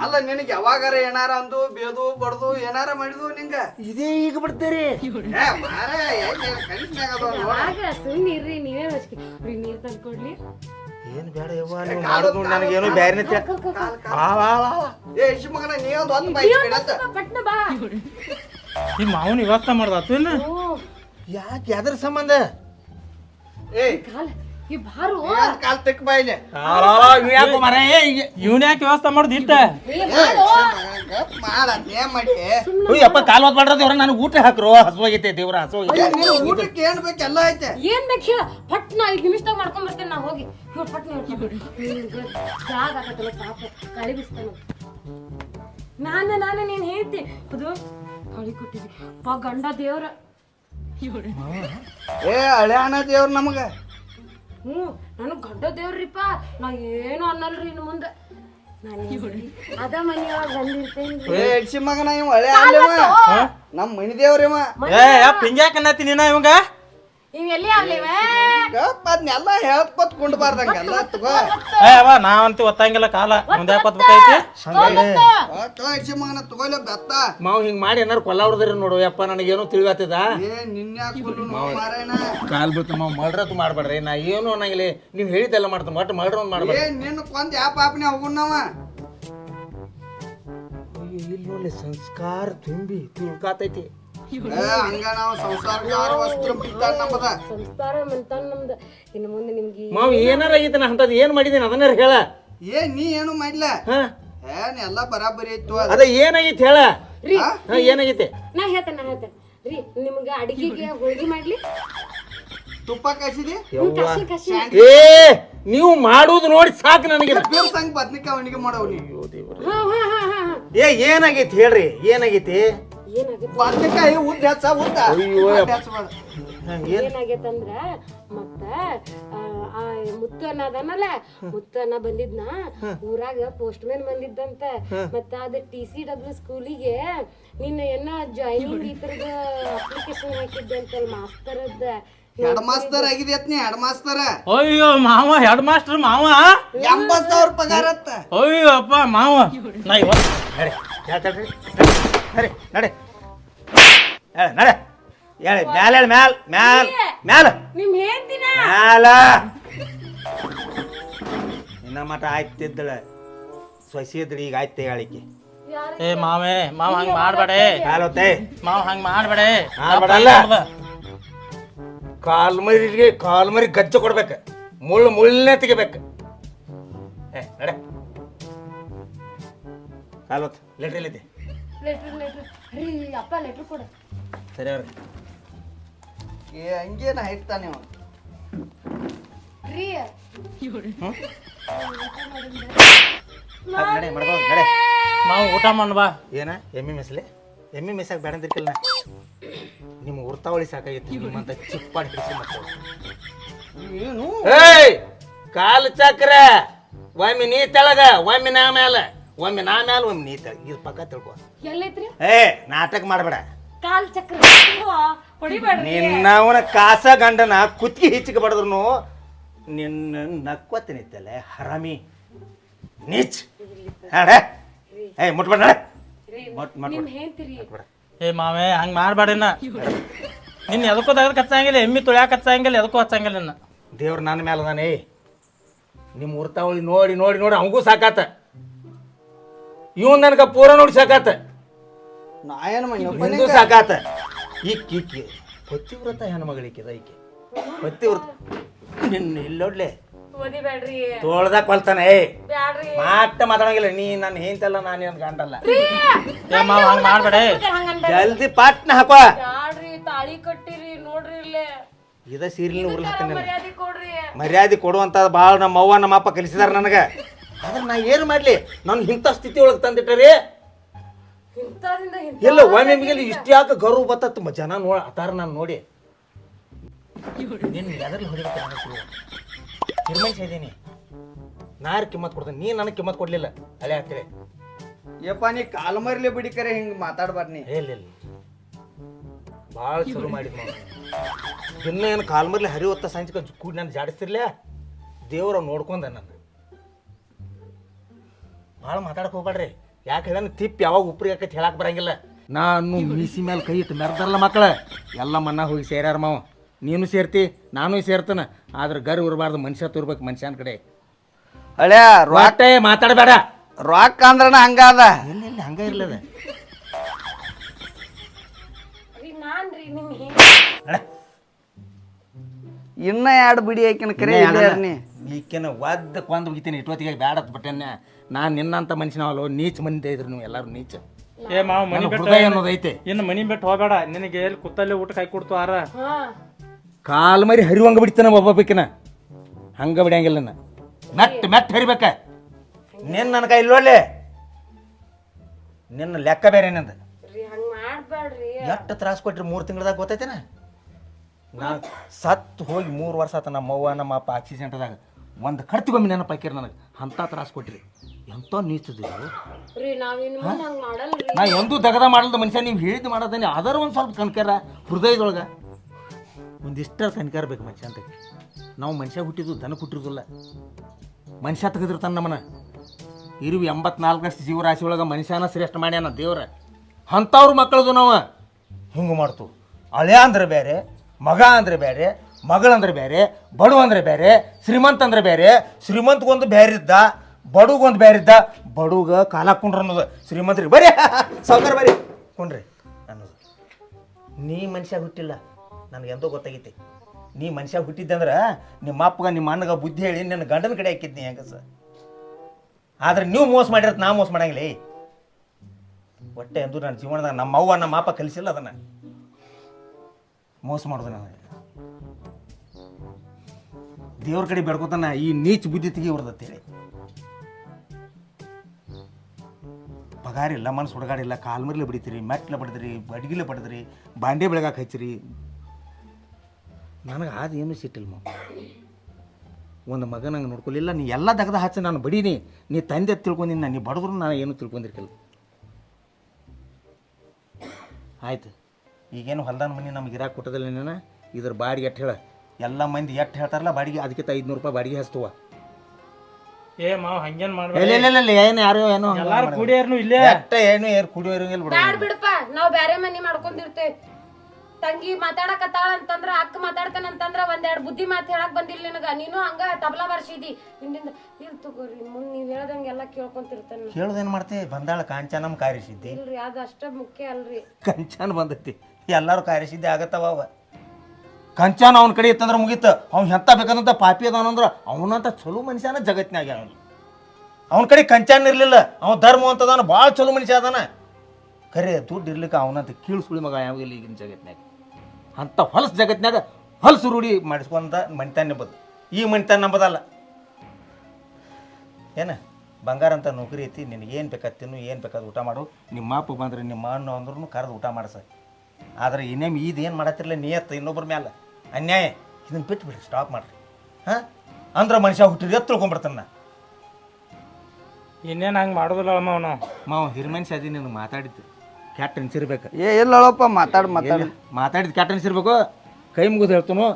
ಅಲ್ಲ ನಿನಗೆ ಯಾವಾಗಾರ ಏನಾರ ಅಂದು ಬೇದು ಬಡ್ದು ಏನಾರ ಮಾಡಿದು ನಿಂಗ? ಇದೇ ಈಗ ಬಿಡ್ತೀರಿ. ಏ ಮಾರಾಯ ಎಲ್ಲಿ ಕನಸ್ನ್ಯಾಗ ಅದಾವ ನೋಡ. ಆಗ ಸುಮ್ಮನೆ ಇರ್ರಿ ನೀವೇ ಹಚ್ಕಿ. ರೀ ನೀರ್ ತಂದು ಕೊಡ್ಲಿ. ಏನ್ ಬೇಡ ಯವ್ವ ನೀವು ಮಾಡೋದು ನನಗೆ ಏನು ಬ್ಯಾರೆ ಆ, ಬಾ ಬಾ ಏ ಇಶ್ ಮಗನ ನೀ ಒಂದು ಹೊತ್ತು ಬೈಕ್ ಬಿಡತ್ತ ಪಟ್ನ ಬಾ. ಈ ಮಾವನ ಇವತ್ತ ಮಾಡ್ದಾತು ಯಾಕೆ ಅದ್ರ ಸಂಬಂಧ? ಏ ಕಾಲ ಈ ಬಾರು ಕಾಲ್ ತೆಕ್ ಬಾಯಿಲೆ ಯಾಕೋ ಮರ ಇವ್ನ ಯಾಕೆ ವ್ಯವಸ್ಥೆ ಮಾಡುದು ಇಟ್ಟ ಅಪ್ಪ ಕಾಲ್ ಹೊತ್ ಮಾಡ್ರ ದೇವ್ರ ನನಗೆ ಊಟ ಹಾಕ್ರು ಹಸುವಾಗೈತೆ ದೇವ್ರ ಹಸುವಾಗೈತೆ ನೀನು ಊಟಕ್ಕೆ ಏನ್ ಬೇಕು ಎಲ್ಲ ಐತೆ ಏನ್ ಬೇಕು ಹೇಳ ಪಟ್ ನಾ ಐದ್ ನಿಮಿಷದಾಗ ಮಾಡ್ಕೊಂಡ್ ಬರ್ತೇನೆ ನಾ ಹೋಗಿ ಇವ್ರು ಪಟ್ ಜಾಗ ಆಗತ್ತಲ್ಲ ಪಾಪ ಕಳಿ ಬಿಸ್ತಾನ ನಾನೇ ನಾನು ನೀನ್ ಹೇಳ್ತಿ ಅದು ಹೊಳಿ ಕೊಟ್ಟಿದ್ವಿ ಗಂಡ ದೇವ್ರ ಏ ಹಳೆ ಅಣ್ಣ ದೇವ್ರ ನಮಗ ಹ್ಞೂ ನನಗೆ ಗಂಡ ದೇವ್ರಿಪ್ಪ. ನಾ ಏನು ಅನ್ನಲ್ರಿ ಇನ್ನು ಮುಂದೆ. ನಾನು ಅದ ಮನೆಯೊಳಗ ಬಂದಿರ್ತೇನೆ ಏ ಎಡ್ಸಿ ಮಗನ ಇವ ಹಳೆ ಅಲ್ಲವ ನಮ್ ಮನಿ ದೇವ್ರಿ ಏ ಯಪ್ಪ ಹಿಂಗ್ಯಾಕ ಅನ್ನತ್ತಿ ನೀನ ಇವಂಗ? ಇವ್ ಎಲ್ಲಿ ಅದ್ನೆಲ್ಲ ಹೇಳ್ಕೊತ್ ಕುಂಡ್ಬಾರ್ದಂಗ ಎಲ್ಲ ತಗೋ. ಏ ಅವ ನಾವಂತೂ ಒತ್ತಂಗಿಲ್ಲ ಕಾಲ ಮುಂದೆ ಮಗನ ಬೆತ್ತ. ಮಾವ್ ಹಿಂಗ್ ಮಾಡಿ ಏನಾರು ಕೊಲ್ಲ ಹೊಡೆದ್ರಿ ನೋಡು ಯಪ್ಪ ನನಗೇನು ತಿಳಿಯತ್ತದ. ಏ ನಿನ್ಯಾಕ ಮಾರಾಯಣ. ಕಾಲ್ ಬೀಳ್ತು ಮಾವ್ ಮಳ್ರತ್ ಮಾಡ್ಬೇಡ್ರಿ. ನಾ ಏನು ಅನ್ನಂಗಿಲ್ಲ. ನೀವು ಹೇಳಿದ್ದೆಲ್ಲ ಮಾಡ್ತಾನೆ ಒಟ್ಟು ಮಳ್ರ ಒಂದ್ ಮಾಡ್ಬೇಡ ಏ ನಿನ್ನ ಕೊಂದ್ ಯಾ ಪಾಪನೆ ಇಲ್ಲಿ ನೋಡಿ ಸಂಸ್ಕಾರ ತುಂಬಿ ತಿಳ್ಕಾತೈತಿ. ಹಂಗ ನಾವು ಸಂಸ್ಕಾರ ಮಂತಾನ ನಮ್ದು? ಇನ್ನು ಮುಂದೆ ನಿಮ್ಗೆ ಮಾವ್ ಏನಾರ ಆಗೈತೆ ನಾ ಅಂತದ್ ಏನ್ ಮಾಡಿದೀನಿ ಅದನ್ನ ಹೇಳ. ಏ ನೀ ಏನು ಮಾಡ್ಲ? ಹಾ. ಏನ್ ಎಲ್ಲ ಬರಾಬರಿ ಇತ್ತು ಅದ. ಏನಾಗೈತಿ ಹೇಳ. ರೀ ಹಾ? ಏನಾಗೈತಿ? ನಾ ಹೇಳ್ತೇನೆ ನಾ ಹೇಳ್ತೇನೆ. ರೀ ನಿಮ್ಗ ಅಡಿಗೆಗೆ ಹೋಳಿಗೆ ಮಾಡ್ಲಿ. ತುಪ್ಪ ಕಾಸಿದಿ ಹ್ಞೂ, ಕಸಿ ಕಸಿ ಏ ನೀವು ಮಾಡುದು ನೋಡಿ ಸಾಕು ನನಗೆ ಸಂಗ್ ಬದ್ನಿಕಾಯಿ ಅವನಿಗೆ ಮಾಡವ್ ನೀ ಹಾ ಹಾ ಹಾ ಹಾ ಹಾ. ಏ ಏನಾಗೈತಿ ಹೇಳ್ರಿ ಏನಾಗೈತಿ? ಏನಾಗೈತೆ? ಉದ್ದ ಹೆಚ್ಚ ಉದ್ದ. ಏನಾಗೈತಂದ್ರ ಮತ್ತ ಆ, ಆ ಮುತ್ತು ಅನ್ನ ಅದನಲ್ಲ ಮುತ್ತು ಅನ್ನ ಬಂದಿದ್ನ ಊರಾಗ ಪೋಸ್ಟ್ ಮ್ಯಾನ್ ಬಂದಿದ್ದಂತ ಮತ್ತ ಅದ ಟಿ ಸಿ ಡಬ್ಲ್ಯೂ ಸ್ಕೂಲಿಗೆ ನಿನ್ನ ಏನ ಜಾಯ್ನಿಂಗ್ ಈ ತರದ ಅಪ್ಲಿಕೇಶನ್ ಹಾಕಿದ್ದೆ ಅಂತಲ್ಲ ಮಾಸ್ತರದ್ದ. ಹೆಡ್ ಮಾಸ್ತರ್ ಆಗಿದೆ ನೀ ಹೆಡ್ ಮಾಸ್ತರ್ ಅಯ್ಯೋ ಮಾವ ಹೆಡ್ ಮಾಸ್ಟರ್ ಮಾವ. ಎಂಬತ್ತು ಸಾವಿರ ಪಗಾರತ್ತ. ಅಯ್ಯೋ ಅಪ್ಪ ಮಾವ. ನಾ ಇವತ್ತು ನಡೆ ನಡೆ. ಹೇಳ ನಡೆ. ಹೇಳಿ ಮ್ಯಾಲ ಹೇಳಿ ಮ್ಯಾಲ ಮ್ಯಾಲ ಮ್ಯಾಲ. ನಿಮ್ ಹೇಳ್ತೀನ ಮ್ಯಾಲ. ಇನ್ನ ಮಟ ಆಯ್ತಿದ್ದಳ. ಸೊಸಿ ಇದ್ದಳು ಈಗ ಆಯ್ತು ಹೇಳಿಕೆ. ಏ ಮಾವೇ ಮಾವ ಹಂಗ್ ಮಾಡ್ಬೇಡೆ. ಹೊತ್ತೇ. ಮಾವ ಹಂಗ್ ಮಾಡ್ಬೇಡೆ. ಮಾಡ್ಬೇಡಲ್ಲ. ಕಾಲ್ ಮರಿಗೆ ಕಾಲ್ ಮರಿ ಗಜ್ಜೆ ಕೊಡ್ಬೇಕು. ಮುಳ್ಳು ಮುಳ್ಳನ್ನೇ ತೆಗಿಬೇಕು. ಏ ನಡೆ. ಕಾಲ್ ಹೊತ್ತು ಲೆಟ್ರ್ ರೀ ಅಪ್ಪ ಲೆಟ್ರ್ ಕೊಡು. ಸರಿ ಅವ್ರಿ. ಏ ಹಂಗೇನ ಹೇಳ್ತಾನೆ ನೀವು? ರೀ. ನಡೆ ಮಾವ ಊಟ ಮಾಡ್ ಬಾ. ಏನ? ಎಮ್ಮಿ ಮೆಸ್ಲಿ? ಎಮ್ಮಿ ಮೆಸಾಕ್ ಬೇಡ ಅಂದಿರ್ಕಿಲ್ಲ ನಿಮ್ಮ ಉರ್ತಾವಳಿ ಸಾಕಾಗಿತ್ತು ನಿಮ್ಮಂತ ಚಿಪ್ಪಾಡಿ ಹಿಡಿಸಿ ಮಕ್ಕಳು ಏನು? ಏಯ್! ಕಾಲು ಚಕ್ರ. ಒಮ್ಮೆ ನೀ ತೆಳಗ ಒಮ್ಮೆ ನಾ ಮ್ಯಾಲ. ಒಮ್ಮೆ ನಾ ಮ್ಯಾಲ ಒಮ್ಮೆ ನೀ ತೆಳಗ. ಇದು ಪಕ್ಕ ತಿಳ್ಕೊ. ಎಲ್ಲೈತ್ರಿ? ಏ ನಾಟಕ ಮಾಡಬೇಡ. ಕಾಲ್ ಚಕ್ರ ಹೊಡಿಬೇಡ್ರಿ. ನಿನ್ನವನ ಕಾಸ ಗಂಡನ ಕುತ್ತಿಗೆ ಹಿಚ್ಚಿಗೆ ಬಡದ್ರು ನಿನ್ನ ನಕ್ವತ್ತಿನಿತ್ತಲ್ಲ ಹರಾಮಿ. ನೀಚ್. ಏ ಏಯ್ ಮುಟ್ಬೇಡ ನಡೆ. ಮುಟ್ ನಿಮ್ ಹೇಳ್ತೀರಿ ಏ ಮಾವೇ ಹಂಗ್ ಮಾಡ್ಬೇಡಿನ ನಿನ್ನ ಎದಕ್ಕೂ ತೆಗೆದು ಕಚ್ಚಾಂಗಿಲ್ಲ ಎಮ್ಮಿ ತುಳ್ಯಾಕ ಹಚ್ಚಂಗಿಲ್ಲ ಎದಕ್ಕೂ ಹಚ್ಚಂಗಿಲ್ಲ ನಿನ್ನ ದೇವ್ರ ನನ್ನ ಮೇಲೆ ಅದಾನೆ. ನಿಮ್ಮ ಉರ್ತಾವಳಿ ನೋಡಿ ನೋಡಿ ನೋಡಿ ಅವಂಗೂ ಸಾಕಾತ. ಇವನ್ ನನಗೆ ಪೂರ ನೋಡಿ ಸಾಕಾತ. ನಾ ಏನ್ ಮಾಡಿ ನಿಂದು ಸಾಕಾತ. ಇಕ್ಕಿ ಈಕಿ ಪತಿವ್ರತ ಹೆಣ್ಮಗಳಿಕಿದ ಈಕೆ. ಪತಿವ್ರತ ನಿನ್ನ ಇಲ್ಲೊಡ್ಲೆ ಓದಿಬೇಡ್ರಿ ತೋಳ್ದಾಗ ಕೊಲ್ತಾನೆ ಏ. ಬ್ಯಾಡ್ರಿ. ಮಾಟ ಮಾತಾಡಂಗಿಲ್ಲ ನೀ ನನ್ನ ಹೆಂತಲ್ಲ ನಾನು ನನ್ನ ಗಂಡಲ್ಲ. ಏ ಮಾವ ಹಂಗ್ ಮಾಡ್ಬೇಡೆ ಹಂಗಂದ ಜಲ್ದಿ ಪಾಟ್ನ ಹಾಕೋ. ಬ್ಯಾಡ್ರಿ ತಾಳಿ ಕಟ್ಟಿರಿ ನೋಡ್ರಿ ಇಲ್ಲೇ. ಇದ ಸೀರಿನ ಉರ್ಲ್ ಹಾಕ್ತೀನಿ ಮರ್ಯಾದೆ ಕೊಡ್ರಿ. ಮರ್ಯಾದೆ ಕೊಡುವಂತ ಭಾಳ ನಮ್ಮ ಅವ್ವ ನಮ್ಮ ಅಪ್ಪ ಕಲಿಸಿದಾರ ನನಗೆ. ಆದ್ರೆ ನಾ ಏನು ಮಾಡ್ಲಿ? ನಾನು ಇಂಥ ಸ್ಥಿತಿ ಒಳಗೆ ತಂದಿಟ್ಟರಿ ಇಲ್ಲ ಒಮ್ಮೆ ಮಿಗಿಲಿ ಇಷ್ಟು ಯಾಕೆ ಗೌರವ ತುಂಬ ಜನ ನೋಡ ಅತಾರ ನಾನು ನೋಡಿ. ನಿನ್ನ ಎದರ್ಲಿ ಹೊಡಿಬೇಕು ನಾರು ಕಿಮ್ಮತ್ ಕೊಡ್ತೇನೆ? ನೀ ನನಗೆ ಕಿಮ್ಮತ್ ಕೊಡ್ಲಿಲ್ಲ. ಅಲೆ ಆಗ್ತೇವೆ ಯಪ್ಪ ನೀ ಕಾಲ್ ಮರ್ಲಿ ಬಿಡಿಕರೆ ಹಿಂಗೆ ಮಾತಾಡ್ಬಾರ್ದು ನೀ. ಇಲ್ಲ ಇಲ್ಲ. ಭಾಳ ಚಲೋ ಮಾಡಿದ್ ನಾವು ದಿನ ಏನು ಕಾಲ್ಮರ್ಲಿ ಹರಿ ಹೊತ್ತ ಸಾಯಂಕ ಕೂಡಿ ನಾನು ಜಾಡಿಸ್ತಿರ್ಲೇ ದೇವ್ರ ನೋಡ್ಕೊಂಡ ನಾನು. ಭಾಳ ಮಾತಾಡಕ್ಕೆ ಹೋಗ್ಬೇಡ್ರಿ ಯಾಕೆ ಹೇಳ ತಿಪ್ಪಿ ಯಾವಾಗ ಉಪ್ರಿ ಹಾಕತ್ ಹೇಳಕ್ ಬರಂಗಿಲ್ಲ. ನಾನು ಮೀಸಿ ಮೇಲೆ ಕೈ ಇಟ್ಟು ಮೆರ್ದಾರಲ್ಲ ಮಕ್ಕಳ ಎಲ್ಲ ಮನ್ನ ಹೋಗಿ ಸೇರ್ಯಾರ ಮಾವ. ನೀನು ಸೇರ್ತಿ ನಾನು ಸೇರ್ತನ. ಆದ್ರೆ ಗರ್ ಇರಬಾರ್ದು ಮನುಷ್ಯ ತೋರ್ಬೇಕು ಮನುಷ್ಯನ ಕಡೆ. ಹಳೆ ರೊಕ್ಕ ರೊಟ್ಟೆ ಮಾತಾಡಬೇಡ. ರಾಕ್ ಅಂದ್ರನ ಹಂಗಾದ ಇಲ್ಲ ಇಲ್ಲ ಹಂಗ ಇರ್ಲದ. ಇನ್ನ ಎರಡು ಬಿಡಿ ಹಾಕಿನ ಕರೆ ಇನ್ನೇ ಇಲ್ಲೇ ನೀ? ಈಕೆನ ಒದ್ದ ಕೊಂದು ಹೋಗಿತೀನಿ ಇಟ್ಟೊತ್ತಿಗೆ ಬ್ಯಾಡತ್ ಬಟ್ಟೆನ್ನ ನಾನು ನಿನ್ನಂತ ಮನುಷ್ಯನವಲ್ಲ ನೀಚ್ ಮಂದಿ ಇದ್ರು ನೀವು ಎಲ್ಲರೂ ನೀಚ. ಏ ಮಾವ ಮನಿ ನನ್ನ ಬಿಟ್ಟು ಹೃದಯ ಅನ್ನೋದೈತೆ ಇನ್ನು ಮನಿ ಬಿಟ್ಟು ಹೋಗಬೇಡ. ನಿನಗೆ ಎಲ್ಲಿ ಕುತ್ತಲ್ಲಿ ಊಟ ಕೈ ಕೊಡ್ತು ಆರ ಹಾ. ಕಾಲ್ ಮರಿ ಹರಿವಂಗ ಬಿಡ್ತಾನೆ ಒಬ್ಬ ಬೇಕಿನ ಹಂಗ ಬಿಡಂಗಿಲ್ಲ ನಾನು ಮೆಟ್ ಮೆಟ್ ಹರಿಬೇಕ. ನಿನ್ನ ನನ್ನ ಕೈ ಇಲ್ಲೊಳ್ಳೆ ನಿನ್ನ ಲೆಕ್ಕ ಬೇರೆ ನಿಂದ. ರೀ ಹಂಗ್ ಮಾಡ್ಬೇಡ್ರಿ ಎಷ್ಟು ತ್ರಾಸ ಕೊಟ್ರಿ ಮೂರು ತಿಂಗಳದಾಗ ಗೊತ್ತೈತೇನ? ನಾ ಸತ್ತು ಹೋಗಿ ಮೂರು ವರ್ಷ ಆತ ನಮ್ಮ ಅವ್ವ ನಮ್ಮ ಅಪ್ಪ ಆಕ್ಸಿಡೆಂಟ್ದಾಗ. ಒಂದು ಕಡ್ತಿಗೊಮ್ಮೆ ನೆನಪು ಹಾಕಿರಿ ನನಗೆ. ಅಂಥ ತ್ರಾಸ ಕೊಟ್ರಿ. ಎಂಥ ನೀಚದಿದ್ರು ರೀ ಹಂಗ್ ಮಾಡಲ್ರಿ. ನಾ ಎಂದೂ ದಗದ ಮಾಡಲ್ದ ಮನುಷ್ಯ ನೀವು ಹೇಳಿದ್ದು ಮಾಡೋದೇನೆ ಅದರ ಒಂದು ಸ್ವಲ್ಪ ಕನ್ಕಾರ ಹೃದಯದೊಳಗೆ. ಒಂದಿಷ್ಟ ಕನ್ಕಾರ ಬೇಕು ಮನುಷ್ಯ ಅಂತ. ನಾವು ಮನುಷ್ಯ ಹುಟ್ಟಿದ್ದು ದನ ಹುಟ್ಟಿರೋದಿಲ್ಲ. ಮನುಷ್ಯ ತೆಗೆದಿರ್ತಾನೆ ನಮ್ಮನ್ನ. ಇರುವಿ ಎಂಬತ್ನಾಲ್ಕಷ್ಟು ಜೀವರಾಶಿ ಒಳಗೆ ಮನುಷ್ಯನ ಶ್ರೇಷ್ಠ ಮಾಡ್ಯಾನ ದೇವ್ರ. ಅಂಥವ್ರ ಮಕ್ಕಳದು ನಾವು. ಹಿಂಗೆ ಮಾಡ್ತು. ಅಳೆ ಅಂದ್ರೆ ಬೇರೆ ಮಗ ಅಂದ್ರೆ ಬೇರೆ ಮಗಳಂದ್ರೆ ಬೇರೆ ಬಡವ ಅಂದ್ರೆ ಬೇರೆ, ಶ್ರೀಮಂತ ಅಂದ್ರೆ ಬೇರೆ, ಶ್ರೀಮಂತಗೊಂದು ಬೇರೆ ಇದ್ದ ಬಡುಗೊಂದು ಬೇರೆ ಇದ್ದ ಬಡುಗ ಕಾಲ ಕುಂಡ್ರ ಅನ್ನೋದು ಶ್ರೀಮಂತರಿಗೆ. ಬರೀ ಸಾವುಕಾರ ಬರೀ ಕುಂಡ್ರಿ ಅನ್ನೋದು. ನೀ ಮನುಷ್ಯ ಹುಟ್ಟಿಲ್ಲ ನನಗೆ ಎಂದೋ ಗೊತ್ತಾಗೈತಿ. ನೀ ಮನುಷ್ಯ ಹುಟ್ಟಿದ್ದಂದ್ರೆ ನಿಮ್ಮ ಅಪ್ಪಗ, ನಿಮ್ಮ ಅಣ್ಣಗ ಬುದ್ಧಿ ಹೇಳಿ ನನ್ನ ಗಂಡನ ಕಡೆ ಹಾಕಿದ್ನಿ ಹೆಂಗ ಸರ್? ಆದ್ರೆ ನೀವು ಮೋಸ ಮಾಡಿರತ್ ನಾ ಮೋಸ ಮಾಡಂಗಿಲ್ಲ. ಏ. ಒಟ್ಟೆ ಎಂದು ನನ್ನ ಜೀವನದಾಗ ನಮ್ಮ ಅವ್ವ, ನಮ್ಮ ಅಪ್ಪ ಕಲಿಸಿಲ್ಲ ಅದನ್ನ. ಮೋಸ ಮಾಡೋದು ನನಗೆ. ದೇವ್ರ ಕಡೆ ಬೇಡ್ಕೊತಾನ ಈ ನೀಚ್ ಬುದ್ಧಿ ತೆಗಿವ್ರದತ್ತೇಳಿ ಪಗಾರಿಲ್ಲ ಮನಸ್ಸು ಹುಡುಗಾಡಿಲ್ಲ ಕಾಲ್ಮರ್ಲೆ ಬಡಿತೀರಿ ಮೆಟ್ಲ ಬಡಿದ್ರಿ ಬಡ್ಗಿಲೆ ಬಡಿದ್ರಿ, ಬಾಂಡೆ ಬೆಳಗಾಕ ಹಚ್ಚಿರಿ. ನನಗೆ ಅದು ಏನು ಸಿಟ್ಟಿಲ್ಲ ಮಾವ ಒಂದು ಮಗ ನಂಗೆ ನೋಡ್ಕೊಲಿಲ್ಲ ನೀ ಎಲ್ಲ ದಗದ ಹಚ್ಚಿ ನಾನು ಬಡೀನಿ, ನೀ ತಂದೆ ತಿಳ್ಕೊಂಡಿನ, ನೀ ಬಡದ್ರು ನಾನು ಏನು ತಿಳ್ಕೊಂಡಿರ್ಕಿಲ್ಲ ಆಯ್ತು. ಈಗೇನು ಹೊಲ್ದಾನ ಮನೆ ನಮ್ಗೆ ಇರಾಕ ಕೊಟ್ಟದಲ್ಲ ಇದ್ರ ಬಾಡಿಗೆ ಎಟ್ಟು ಹೇಳ. ಎಲ್ಲ ಮಂದಿ ಎಷ್ಟು ಹೇಳ್ತಾರಲ್ಲ ಬಾಡಿಗೆ ಅದಕ್ಕಿಂತ ಐದುನೂರು ರೂಪಾಯಿ ಬಾಡಿಗೆ ಹಚ್ತುವ. ಏ ಮಾವ ಹಂಗೇನ್ ಮಾಡ್ಬೇಡ. ಇಲ್ಲ ಇಲ್ಲ ಇಲ್ಲ ಏನು ಯಾರು ಏನು ಎಲ್ಲಾರು ಕೂಡಿಯಾರ್ನು ಇಲ್ಲೇ. ಎಟ್ಟ ಏನು ಏರ್ ಕುಡಿಯೋರಂಗಿಲ್ಲ ಬಿಡ. ಬ್ಯಾಡ್ ಬಿಡಪ್ಪ ನಾವ್ ಬ್ಯಾರೆ ಮನಿ ಮಾಡ್ಕೊಂಡಿರ್ತೇವ್. ತಂಗಿ ಮಾತಾಡಕತ್ತಾಳ ಅಂತಂದ್ರ ಅಕ್ಕ ಮಾತಾಡ್ತಾನ ಅಂತಂದ್ರ ಒಂದೆರಡ್ ಬುದ್ಧಿ ಮಾತು ಹೇಳಕ್ ಬಂದಿಲ್ಲ ನಿನಗ. ನೀನು ಹಂಗ ತಬಲಾ ಬರ್ಸಿದಿ. ಹಿಂದಿಂದ ಇಲ್ ತಗೋರಿ ಮುಂದ್ ನೀವ್ ಹೇಳ್ದಂಗೆಲ್ಲ ಕೇಳ್ಕೊಂತಿರ್ತಾನ ಹೇಳುದೇನು ಮಾಡ್ತಿ? ಬಂದಾಳ ಕಾಂಚನಮ್ ಕಾರಿಸಿದ್ದಿ. ಇಲ್ರಿ ಅದ ಅಷ್ಟ ಮುಖ್ಯ ಅಲ್ರಿ. ಕಂಚಾನ ಬಂದೈತಿ. ಎಲ್ಲಾರು ಕಾರಿಸಿದ್ದೆ ಆಗತ್ತವ ಅವ. ಕಂಚಾನ ಅವನ ಕಡೆ ಇತ್ತಂದ್ರೆ ಮುಗೀತು. ಅವ್ನು ಎಂತ ಬೇಕಂತ ಪಾಪಿ ಅದಾನಂದ್ರೆ ಅವನಂತ ಚಲೋ ಮನುಷ್ಯನ ಜಗತ್ತಿನಾಗ ಅವನು ಅವನ ಕಡೆ ಕಂಚಾನ ಇರಲಿಲ್ಲ, ಅವ್ನು ಧರ್ಮ ಅಂತದಾನ ಭಾಳ ಚಲೋ ಮನುಷ್ಯ ಅದಾನ. ಖರೆ ದುಡ್ಡು ಇರ್ಲಿಕ್ಕೆ ಅವನಂತ ಕೀಳು ಸುಳಿ ಮಗ ಯಾವ ಇಲ್ಲ ಈಗಿನ ಜಗತ್ತಿನಾಗ ಅಂಥ ಹೊಲಸು ಜಗತ್ತಿನಾಗ ಹೊಲಸು ರೂಢಿ ಮಾಡಿಸ್ಕೊಂತ ಮಣಿತಾನ ನಂಬದು. ಈ ಮಣಿತಾನ ನಂಬದಲ್ಲ. ಏನ? ಬಂಗಾರ ಅಂತ ನೌಕರಿ ಐತಿ ನಿನಗೆ ಏನು ಬೇಕಾದ ತಿನ್ನು, ಏನು ಬೇಕಾದ ಊಟ ಮಾಡು. ನಿಮ್ಮ ಅಪ್ಪ ಬಂದ್ರೆ ನಿಮ್ಮ ಅಣ್ಣ ಅಂದ್ರೂ ಕರೆದು ಊಟ ಮಾಡಿಸ. ಆದರೆ ಇನ್ನೇಮ್ ಇದು ಏನು ಮಾಡತ್ತಿರಲ್ಲ ನಿಯತ್ತು ಇನ್ನೊಬ್ಬರ ಮ್ಯಾಲ. ಅನ್ಯಾಯ. ಇದನ್ನ ಬಿಟ್ಟು ಬಿಡ್ರಿ ಸ್ಟಾಪ್ ಮಾಡ್ರಿ. ಹಾಂ? ಅಂದ್ರೆ ಮನುಷ್ಯ ಹುಟ್ಟಿರಿ ಎತ್ತು ತಿಳ್ಕೊಂಬಿಡ್ತಾನೆ ಇನ್ನೇನು ಹಂಗೆ ಹಂಗ್ ಮಾಡೋದಿಲ್ಲ ಮಾವ ಅವನು ಮಾವ ಹಿರಿಮನುಷ್ಯ ಅದಿ ನೀನು ಮಾತಾಡಿದ್ದು. ಕೆಟ್ಟ ಅನ್ಸಿರ್ಬೇಕು ಏ ಇಲ್ಲಪ್ಪ ಮಾತಾಡ್ ಮಾತಾಡಿ. ಮಾತಾಡಿದ್ದು ಕೆಟ್ಟ ಅನ್ಸಿರ್ಬೇಕು ಕೈ ಮುಗಿದು ಹೇಳ್ತನು.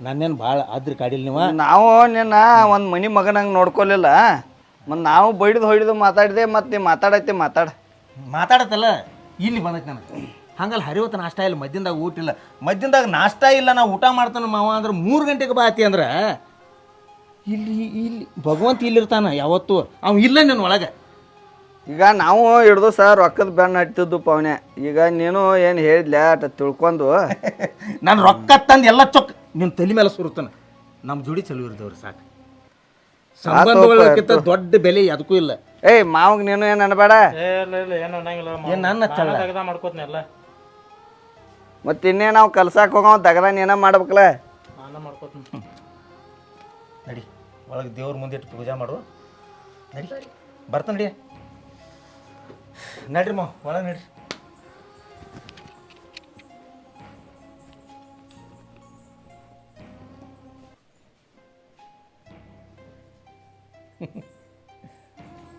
ನನ್ನೇನು ಭಾಳ ಆದ್ರಿ ಕಾಡಿಲ್ಲ ನೀವು? ನಾವು ನಿನ್ನ ಒಂದು ಮನಿ ಮಗನಂಗೆ ನೋಡ್ಕೊಲಿಲ್ಲ. ಮತ್ತು ನಾವು ಬೈಡ್ದು ಹೊಯ್ದು ಮಾತಾಡಿದೆ ಮತ್ತು ನೀ ಮಾತಾಡೈತಿ ಮಾತಾಡ. ಮಾತಾಡತ್ತಲ್ಲ? ಇಲ್ಲಿ ಬಂದೈತೆ ನನಗೆ. ಹಂಗಲ್ಲ ಹರಿವತ್ತು ನಾಷ್ಟ ಇಲ್ಲ ಮಧ್ಯದಾಗ ಊಟ ಇಲ್ಲ. ಮಧ್ಯದಾಗ ನಾಷ್ಟ ಇಲ್ಲ ನಾ ಊಟ ಮಾಡ್ತಾನೆ ಮಾವ ಅಂದ್ರೆ ಮೂರು ಗಂಟೆಗೆ ಬಾತಿ ಅಂದ್ರೆ. ಇಲ್ಲಿ ಇಲ್ಲಿ ಭಗವಂತ ಇಲ್ಲಿರ್ತಾನ ಯಾವತ್ತು. ಅವ್ನು ಇಲ್ಲ ನಿನ್ನ ಒಳಗೆ. ಈಗ ನಾವು ಹಿಡ್ದು ಸರ್ ರೊಕ್ಕದ ಬೆನ್ನ ಹಟ್ಟಿದ್ದು ಪವನೆ. ಈಗ ನೀನು ಏನು ಹೇಳಿದ್ಲೆ ಅಟ ತಿಳ್ಕೊಂಡು. <laughs> ನಾನು ರೊಕ್ಕ ತಂದು ಎಲ್ಲ ಚೊಕ್ ನಿನ್ನ ತಲೆ ಮೇಲೆ ಸುರುತ್ತಾನೆ. ನಮ್ಮ ಜೋಡಿ ಚಲೋ ಇರ್ದವ್ರು ಸಾಕು. ಸಂಬಂಧಗಳಕ್ಕಿಂತ ದೊಡ್ಡ ಬೆಲೆ ಅದಕ್ಕೂ ಇಲ್ಲ. ಏಯ್ ಮಾವಾಗ ನೀನು ಏನು ಅನ್ಬೇಡ? ಏ ಇಲ್ಲ ಇಲ್ಲ ಏನು ಅನ್ನಂಗಿಲ್ಲ ಮಾವ. ಏನ್ ನನ್ನ ನಾನೇ ಚಳ್ಳ? ಮತ್ತು ಇನ್ನೇ ನಾವು ಕಲ್ಸಕ್ಕೆ ಹೋಗೋ ದಗರಾನ ಏನ ಮಾಡ್ಬೇಕಲ್ಲ? ನಡಿ, ಒಳಗೆ ದೇವ್ರ ಮುಂದೆ ಇಟ್ಟು ಪೂಜೆ ಮಾಡು. ನಡಿ, ಬರ್ತಾನೆ ನಡಿ. ನಡ್ರಿ ಮಾ ಒಳಗೆ ನಡ್ರಿ.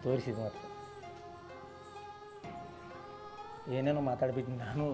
ತೋರಿಸಿದ ಮಾತ್ರ. ಏನೇನೋ ಮಾತಾಡ್ಬಿಟ್ಟು ನಾನು